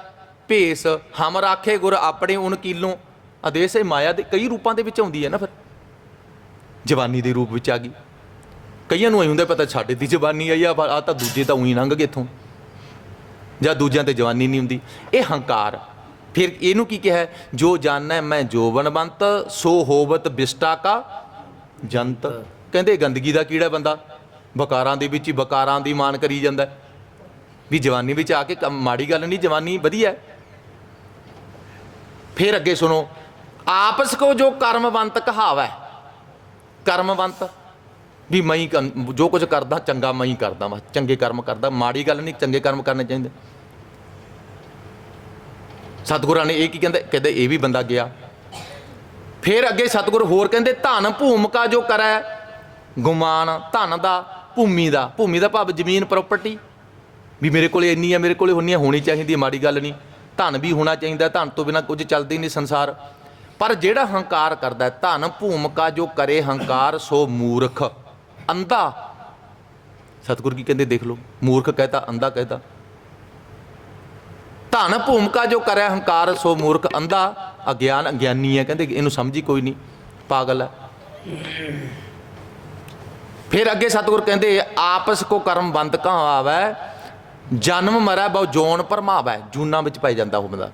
ਭੇਸ, ਹਮ ਰਾਖੇ ਗੁਰ ਆਪਣੇ ਉਨ ਕੀਲੋਂ। ਆਦੇਸ਼ ਇਹ ਮਾਇਆ ਦੇ ਕਈ ਰੂਪਾਂ ਦੇ ਵਿੱਚ ਆਉਂਦੀ ਹੈ ਨਾ ਫਿਰ। ਜਵਾਨੀ ਦੇ ਰੂਪ ਵਿੱਚ ਆ ਗਈ। ਕਈਆਂ ਨੂੰ ਐ ਹੁੰਦਾ, ਪਤਾ ਸਾਡੇ ਦੀ ਜਵਾਨੀ ਆਈ, ਆ ਆ ਤਾਂ ਦੂਜੇ ਤਾਂ ਉਹੀ ਲੰਘ ਗਏ ਇੱਥੋਂ। ਜਾਂ ਦੂਜਿਆਂ ਤੇ ਜਵਾਨੀ ਨਹੀਂ ਹੁੰਦੀ। ਇਹ ਹੰਕਾਰ। ਫਿਰ ਇਹਨੂੰ ਕੀ ਕਿਹਾ? ਜੋ ਜਾਣੈ ਮੈਂ ਜੋਬਨਵੰਤ ਸੋ ਹੋਵਤ ਬਿਸਟਾ ਕਾ ਜੰਤ ਕਹਿੰਦੇ ਗੰਦਗੀ ਦਾ ਕੀੜਾ ਬੰਦਾ ਬਕਾਰਾਂ ਦੇ ਵਿੱਚ ਹੀ ਬਕਾਰਾਂ ਦੀ ਮਾਨ ਕਰੀ ਜਾਂਦਾ। ਵੀ ਜਵਾਨੀ ਵਿੱਚ ਆ ਕੇ ਮਾੜੀ ਗੱਲ ਨਹੀਂ ਜਵਾਨੀ ਵਧੀਆ ਫਿਰ ਅੱਗੇ ਸੁਣੋ ਆਪਸ ਕੋ ਜੋ ਕਰਮਵੰਤ ਕਹਾਵੈ ਕਰਮਵੰਤ ਵੀ ਮੈਂ ਜੋ ਕੁਝ ਕਰਦਾ ਚੰਗਾ ਮੈਂ ਕਰਦਾ ਵਾ ਚੰਗੇ ਕਰਮ ਕਰਦਾ ਮਾੜੀ ਗੱਲ ਨਹੀਂ ਚੰਗੇ ਕਰਮ ਕਰਨੇ ਚਾਹੀਦੇ ਸਤਿਗੁਰਾਂ ਨੇ ਇਹ ਕੀ ਕਹਿੰਦੇ? ਕਹਿੰਦੇ ਇਹ ਵੀ ਬੰਦਾ ਗਿਆ। ਫਿਰ ਅੱਗੇ ਸਤਿਗੁਰ ਹੋਰ ਕਹਿੰਦੇ, ਧਨ ਭੂਮਿਕਾ ਜੋ ਕਰੈ, ਗੁਮਾਨ ਧਨ ਦਾ, ਭੂਮੀ ਦਾ। ਭੂਮੀ ਦਾ ਭਾਵ ਜ਼ਮੀਨ ਪ੍ਰਾਪਰਟੀ ਵੀ ਮੇਰੇ ਕੋਲੇ ਇੰਨੀ ਆ, ਮੇਰੇ ਕੋਲੇ ਹੁੰਨੀ ਹੋਣੀ ਚਾਹੀਦੀ ਹੈ ਮਾੜੀ ਗੱਲ ਨਹੀਂ। ਧਨ ਵੀ ਹੋਣਾ ਚਾਹੀਦਾ, ਧਨ ਤੋਂ ਬਿਨਾ ਕੁਝ ਚੱਲਦਾ ਹੀ ਨਹੀਂ ਸੰਸਾਰ। ਪਰ ਜਿਹੜਾ ਹੰਕਾਰ ਕਰਦਾ ਧਨ ਭੂਮਿਕਾ ਜੋ ਕਰੇ ਹੰਕਾਰ, ਸੋ ਮੂਰਖ। ਅੰਧਾ। ਸਤਿਗੁਰ ਕੀ ਕਹਿੰਦੇ, ਦੇਖ ਲਓ, ਮੂਰਖ ਕਹਤਾ, ਅੰਧਾ ਕਹਤਾ। ਧਨ ਭੂਮਿਕਾ ਜੋ ਕਰੇ ਹੰਕਾਰ, ਸੋ ਮੂਰਖ ਅੰਧਾ, ਅਗਿਆਨ ਅਗਿਆਨੀ ਹੈ। ਕਹਿੰਦੇ ਇਹਨੂੰ ਸਮਝੀ ਕੋਈ ਨਹੀਂ, ਪਾਗਲ ਹੈ। ਫਿਰ ਅੱਗੇ ਸਤਿਗੁਰ ਕਹਿੰਦੇ, ਆਪਸ ਕੋ ਕਰਮ ਬੰਦ ਕਹਾਵੈ ਜਨਮ ਮਰੈ ਬਹੁ ਜੋਨ ਪਰਮਾਵੈ। ਜੂਨਾ ਵਿੱਚ ਪਾਈ ਜਾਂਦਾ ਉਹ ਬੰਦਾ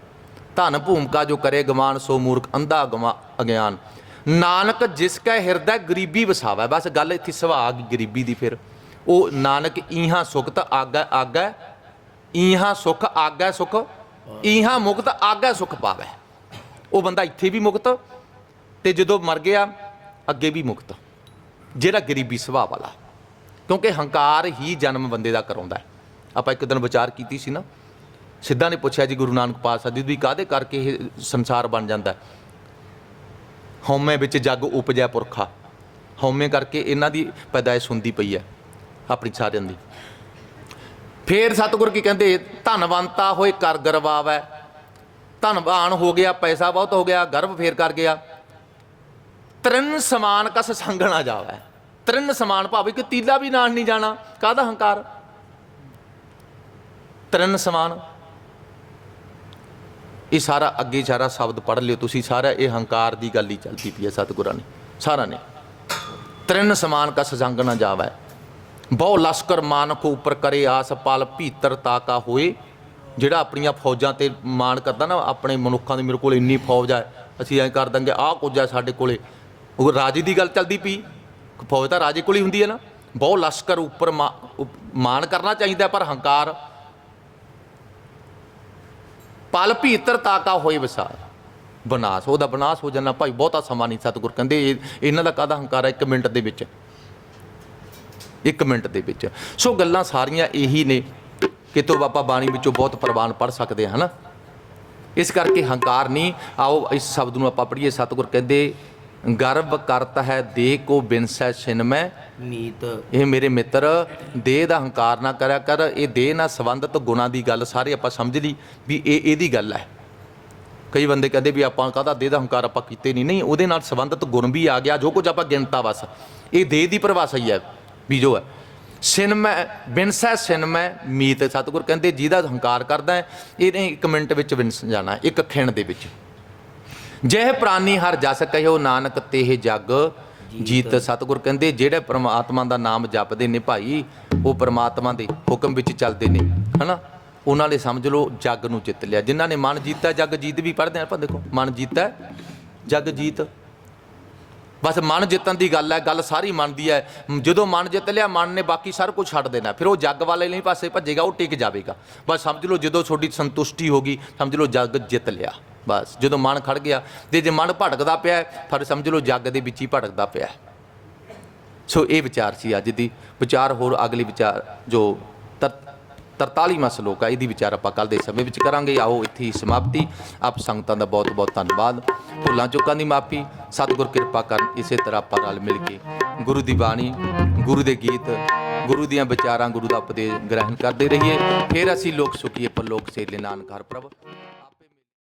ਧਨ ਭੂਮਿਕਾ ਜੋ ਕਰੇ ਗਮਾਨ, ਸੋ ਮੂਰਖ ਅੰਧਾ, ਗਮਾ ਅਗਿਆਨ। ਨਾਨਕ ਜਿਸ ਕੈ ਹਿਰਦੈ ਗਰੀਬੀ ਵਸਾਵੈ। ਬਸ ਗੱਲ ਇੱਥੇ ਸੁਭਾਗ ਗਰੀਬੀ ਦੀ ਫਿਰ। ਉਹ ਨਾਨਕ ਈਹਾਂ ਸੁਖਤ ਆਗੈ ਆਗੈ ਈਹਾਂ ਸੁਖ, ਆਗੈ ਸੁਖ, ਈਹਾਂ ਮੁਕਤ, ਆਗੈ ਸੁਖ ਪਾਵੇ। ਉਹ ਬੰਦਾ ਇੱਥੇ ਵੀ ਮੁਕਤ ਤੇ ਜਦੋਂ ਮਰ ਗਿਆ, ਅੱਗੇ ਵੀ ਮੁਕਤ। ਜਿਹੜਾ ਗਰੀਬੀ ਸੁਭਾਅ ਵਾਲਾ। ਕਿਉਂਕਿ ਹੰਕਾਰ ਹੀ ਜਨਮ ਬੰਦੇ ਦਾ ਕਰਾਉਂਦਾ ਹੈ। ਆਪਾਂ ਇੱਕ ਦਿਨ ਵਿਚਾਰ ਕੀਤੀ ਸੀ ਨਾ। ਸਿੱਧਾ ਨੇ ਪੁੱਛਿਆ ਜੀ, ਗੁਰੂ ਨਾਨਕ ਪਾਤਸ਼ਾਹ ਜੀ, ਵੀ ਕਾਹਦੇ ਕਰਕੇ ਇਹ ਸੰਸਾਰ ਬਣ ਜਾਂਦਾ ਹੈ? ਹਉਮੈ ਵਿੱਚ ਜੱਗ ਉਪਜਿਆ ਪੁਰਖਾ। ਹਉਮੈ ਕਰਕੇ ਇਹਨਾਂ ਦੀ ਪੈਦਾਇਸ਼ ਹੁੰਦੀ ਪਈ ਹੈ, ਆਪਣੀ ਸਾਰਿਆਂ ਦੀ। ਫੇਰ ਸਤਿਗੁਰ ਕੀ ਕਹਿੰਦੇ, ਧਨਵੰਤਾ ਹੋਏ ਕਰ ਗਰਵਾਵੈ। ਧਨਵਾਨ ਹੋ ਗਿਆ, ਪੈਸਾ ਬਹੁਤ ਹੋ ਗਿਆ ਗਰਭ ਫੇਰ ਕਰ ਗਿਆ। ਤ੍ਰਿਨ ਸਮਾਨ ਕਸ ਸੰਗ ਨਾ ਜਾਵੇ। ਤ੍ਰਿਨ ਸਮਾਨ ਭਾਵੇਂ ਕਿ ਤੀਲਾ ਵੀ ਨਾਲ ਨਹੀਂ ਜਾਣਾ। ਕਾਹਦਾ ਹੰਕਾਰ? ਤ੍ਰਿਨ ਸਮਾਨ। ਇਹ ਸਾਰਾ ਅੱਗੇ ਸਾਰਾ ਸ਼ਬਦ ਪੜ੍ਹ ਲਿਓ ਤੁਸੀਂ, ਸਾਰਾ ਇਹ ਹੰਕਾਰ ਦੀ ਗੱਲ ਹੀ ਚੱਲਦੀ ਪਈ ਹੈ ਸਤਿਗੁਰਾਂ ਨੇ। ਸਾਰਾ ਨੇ। ਤ੍ਰਿਨ ਸਮਾਨ ਕਸ ਸੰਗ ਨਾ ਜਾਵੇ। ਬਹੁ ਲਸ਼ਕਰ ਮਾਨਕ ਉੱਪਰ ਕਰੇ ਆਸ ਪਲ ਭੀਤਰ ਤਾਕਾ ਹੋਏ। ਜਿਹੜਾ ਆਪਣੀਆਂ ਫੌਜਾਂ ਤੇ ਮਾਣ ਕਰਦਾ ਨਾ, ਆਪਣੇ ਮਨੁੱਖਾਂ ਦੀ ਮੇਰੇ ਕੋਲ ਇੰਨੀ ਫੌਜ ਹੈ ਅਸੀਂ ਐਂ ਕਰ ਦਾਂਗੇ ਆਹ ਕੁਝ ਹੈ ਸਾਡੇ ਕੋਲੇ। ਉਹ ਰਾਜੇ ਦੀ ਗੱਲ ਚੱਲਦੀ ਪਈ। ਫੌਜ ਤਾਂ ਰਾਜੇ ਕੋਲ ਹੀ ਹੁੰਦੀ ਹੈ ਨਾ। ਬਹੁ ਲਸ਼ਕਰ ਉੱਪਰ ਮਾ- ਉਪ- ਮਾਣ ਕਰਨਾ ਚਾਹੀਦਾ, ਪਰ ਹੰਕਾਰ। ਪਲ ਭੀਤਰ ਤਾਕਾ ਹੋਏ ਵਿਸਾਰ। ਬਨਾਸ, ਉਹਦਾ ਬਨਾਸ ਹੋ ਜਾਣਾ ਭਾਈ ਬਹੁਤਾ ਸਮਾਂ ਨਹੀਂ ਸਤਿਗੁਰ ਕਹਿੰਦੇ, ਇਹ- ਇਹਨਾਂ ਦਾ ਕਾਹਦਾ ਹੰਕਾਰ ਹੈ 1 ਮਿੰਟ ਦੇ ਵਿੱਚ? ਇੱਕ ਮਿੰਟ ਦੇ ਵਿੱਚ। ਸੋ ਗੱਲਾਂ ਸਾਰੀਆਂ ਇਹੀ ਨੇ ਕਿਤੋਂ ਆਪਾਂ ਬਾਣੀ ਵਿੱਚੋਂ ਬਹੁਤ ਪ੍ਰਵਾਨ ਪੜ ਸਕਦੇ ਹਾਂ ਹਨਾ? ਇਸ ਕਰਕੇ ਹੰਕਾਰ ਨਹੀਂ ਆਓ ਇਸ ਸ਼ਬਦ ਨੂੰ ਆਪਾਂ ਪੜ੍ਹੀਏ। ਸਤਿਗੁਰ ਕਹਿੰਦੇ ਗਰਵ ਕਰਤ ਹੈ ਦੇ ਕੋ ਬਿਨਸੈ ਛਿਨਮੈ ਮੀਤ ਇਹ ਮੇਰੇ ਮਿੱਤਰ ਦੇਹ ਦਾ ਹੰਕਾਰ ਨਾ ਕਰਿਆ ਕਰ ਇਹ ਦੇਹ ਨਾਲ ਸੰਬੰਧਿਤ ਗੁਣਾਂ ਦੀ ਗੱਲ ਸਾਰੇ ਆਪਾਂ ਸਮਝ ਲਈ ਵੀ ਇਹ ਇਹਦੀ ਗੱਲ ਹੈ। ਕਈ ਬੰਦੇ ਕਹਿੰਦੇ ਵੀ ਆਪਾਂ ਕਾਹਦਾ ਦੇਹ ਦਾ ਹੰਕਾਰ ਆਪਾਂ ਕੀਤੇ ਨਹੀਂ ਨਹੀਂ ਉਹਦੇ ਨਾਲ ਸੰਬੰਧਿਤ ਗੁਣ ਵੀ ਆ ਗਿਆ ਜੋ ਕੁਝ ਆਪਾਂ ਗਿਣਤਾ ਬਸ। ਇਹ ਦੇਹ ਦੀ ਪਰਿਭਾਸ਼ਾ ਹੀ ਹੈ। ਵੀ ਹੈ। ਸਿਨਮੈ ਬਿਨਸੈ ਸਿਨਮੈ, ਮੀਤ ਸਤਿਗੁਰ ਕਹਿੰਦੇ, ਜਿਹਦਾ ਹੰਕਾਰ ਕਰਦਾ ਹੈ, ਇਹਨੇ ਇੱਕ ਮਿੰਟ ਵਿੱਚ ਵਿੰਸ ਜਾਣਾ, ਇੱਕ ਖਿਣ ਦੇ ਵਿੱਚ। ਜਹ ਪ੍ਰਾਨੀ ਹਰ ਜਸ ਕਹਿਓ ਨਾਨਕ, ਤੇਹ ਜਗ। ਜੀਤ ਸਤਿਗੁਰ ਕਹਿੰਦੇ, ਜਿਹੜੇ ਪ੍ਰਮਾਤਮਾ ਦਾ ਨਾਮ ਜਪਦੇ ਨੇ ਭਾਈ, ਉਹ ਪ੍ਰਮਾਤਮਾ ਦੇ ਹੁਕਮ ਵਿੱਚ ਚੱਲਦੇ ਨੇ, ਹਨਾ? ਉਹਨਾਂ ਨੇ ਸਮਝ ਲਓ, ਜੱਗ ਨੂੰ ਜਿੱਤ ਲਿਆ। ਜਿਨ੍ਹਾਂ ਨੇ ਮਨ ਜੀਤਾ, ਜੱਗ ਜੀਤ ਵੀ ਪੜ੍ਹਦੇ ਆ। ਆਪਾਂ ਦੇਖੋ, ਮਨ ਜੀਤਾ, ਜੱਗ ਜੀਤ। ਬਸ ਮਨ ਜਿੱਤਣ ਦੀ ਗੱਲ ਹੈ ਗੱਲ ਸਾਰੀ ਮਨ ਦੀ ਹੈ। ਜਦੋਂ ਮਨ ਜਿੱਤ ਲਿਆ ਮਨ ਨੇ ਬਾਕੀ ਸਾਰਾ ਕੁਝ ਛੱਡ ਦੇਣਾ। ਫਿਰ ਉਹ ਜੱਗ ਵਾਲੇ ਨਹੀਂ ਪਾਸੇ ਭੱਜੇਗਾ ਉਹ ਟਿਕ ਜਾਵੇਗਾ। ਬਸ ਸਮਝ ਲਓ ਜਦੋਂ ਤੁਹਾਡੀ ਸੰਤੁਸ਼ਟੀ ਹੋ ਗਈ ਸਮਝ ਲਓ ਜੱਗ ਜਿੱਤ ਲਿਆ। ਬਸ ਜਦੋਂ ਮਨ ਖੜ ਗਿਆ ਤੇ ਜੇ ਮਨ ਭਟਕਦਾ ਪਿਆ ਹੈ, ਫਿਰ ਸਮਝ ਲਓ ਜੱਗ ਦੇ ਵਿੱਚ ਹੀ ਭਟਕਦਾ ਪਿਆ ਸੋ ਇਹ ਵਿਚਾਰ ਸੀ ਅੱਜ ਦੀ। ਵਿਚਾਰ ਹੋਰ ਅਗਲੀ ਵਿਚਾਰ ਜੋ ਤਰ 43ਵਾਂ ਸ਼ਲੋਕ ਆ, ਇਹਦੀ ਵਿਚਾਰ ਆਪਾਂ ਕੱਲ ਦੇ ਸਮੇਂ ਵਿੱਚ ਕਰਾਂਗੇ। ਆਓ ਇੱਥੇ ਹੀ ਸਮਾਪਤੀ। ਆਪ ਸੰਗਤਾਂ ਦਾ ਬਹੁਤ ਬਹੁਤ ਧੰਨਵਾਦ। ਭੁੱਲਾਂ ਚੁੱਕਾਂ ਦੀ ਮਾਫੀ। ਸਤਿਗੁਰ ਕਿਰਪਾ ਕਰਨ ਇਸੇ ਤਰ੍ਹਾਂ ਆਪਾਂ ਰਲ ਮਿਲ ਕੇ ਗੁਰੂ ਦੀ ਬਾਣੀ, ਗੁਰੂ ਦੇ ਗੀਤ, ਗੁਰੂ ਦੀਆਂ ਵਿਚਾਰਾਂ ਗੁਰੂ ਦਾ ਉਪਦੇਸ਼ ਗ੍ਰਹਿਣ ਕਰਦੇ ਰਹੀਏ। ਫਿਰ ਅਸੀਂ ਲੋਕ ਸੁਖੀਏ ਪਰ ਲੋਕ ਸੇਲੇ ਨਾਨਕ ਹਰ ਪ੍ਰਭ।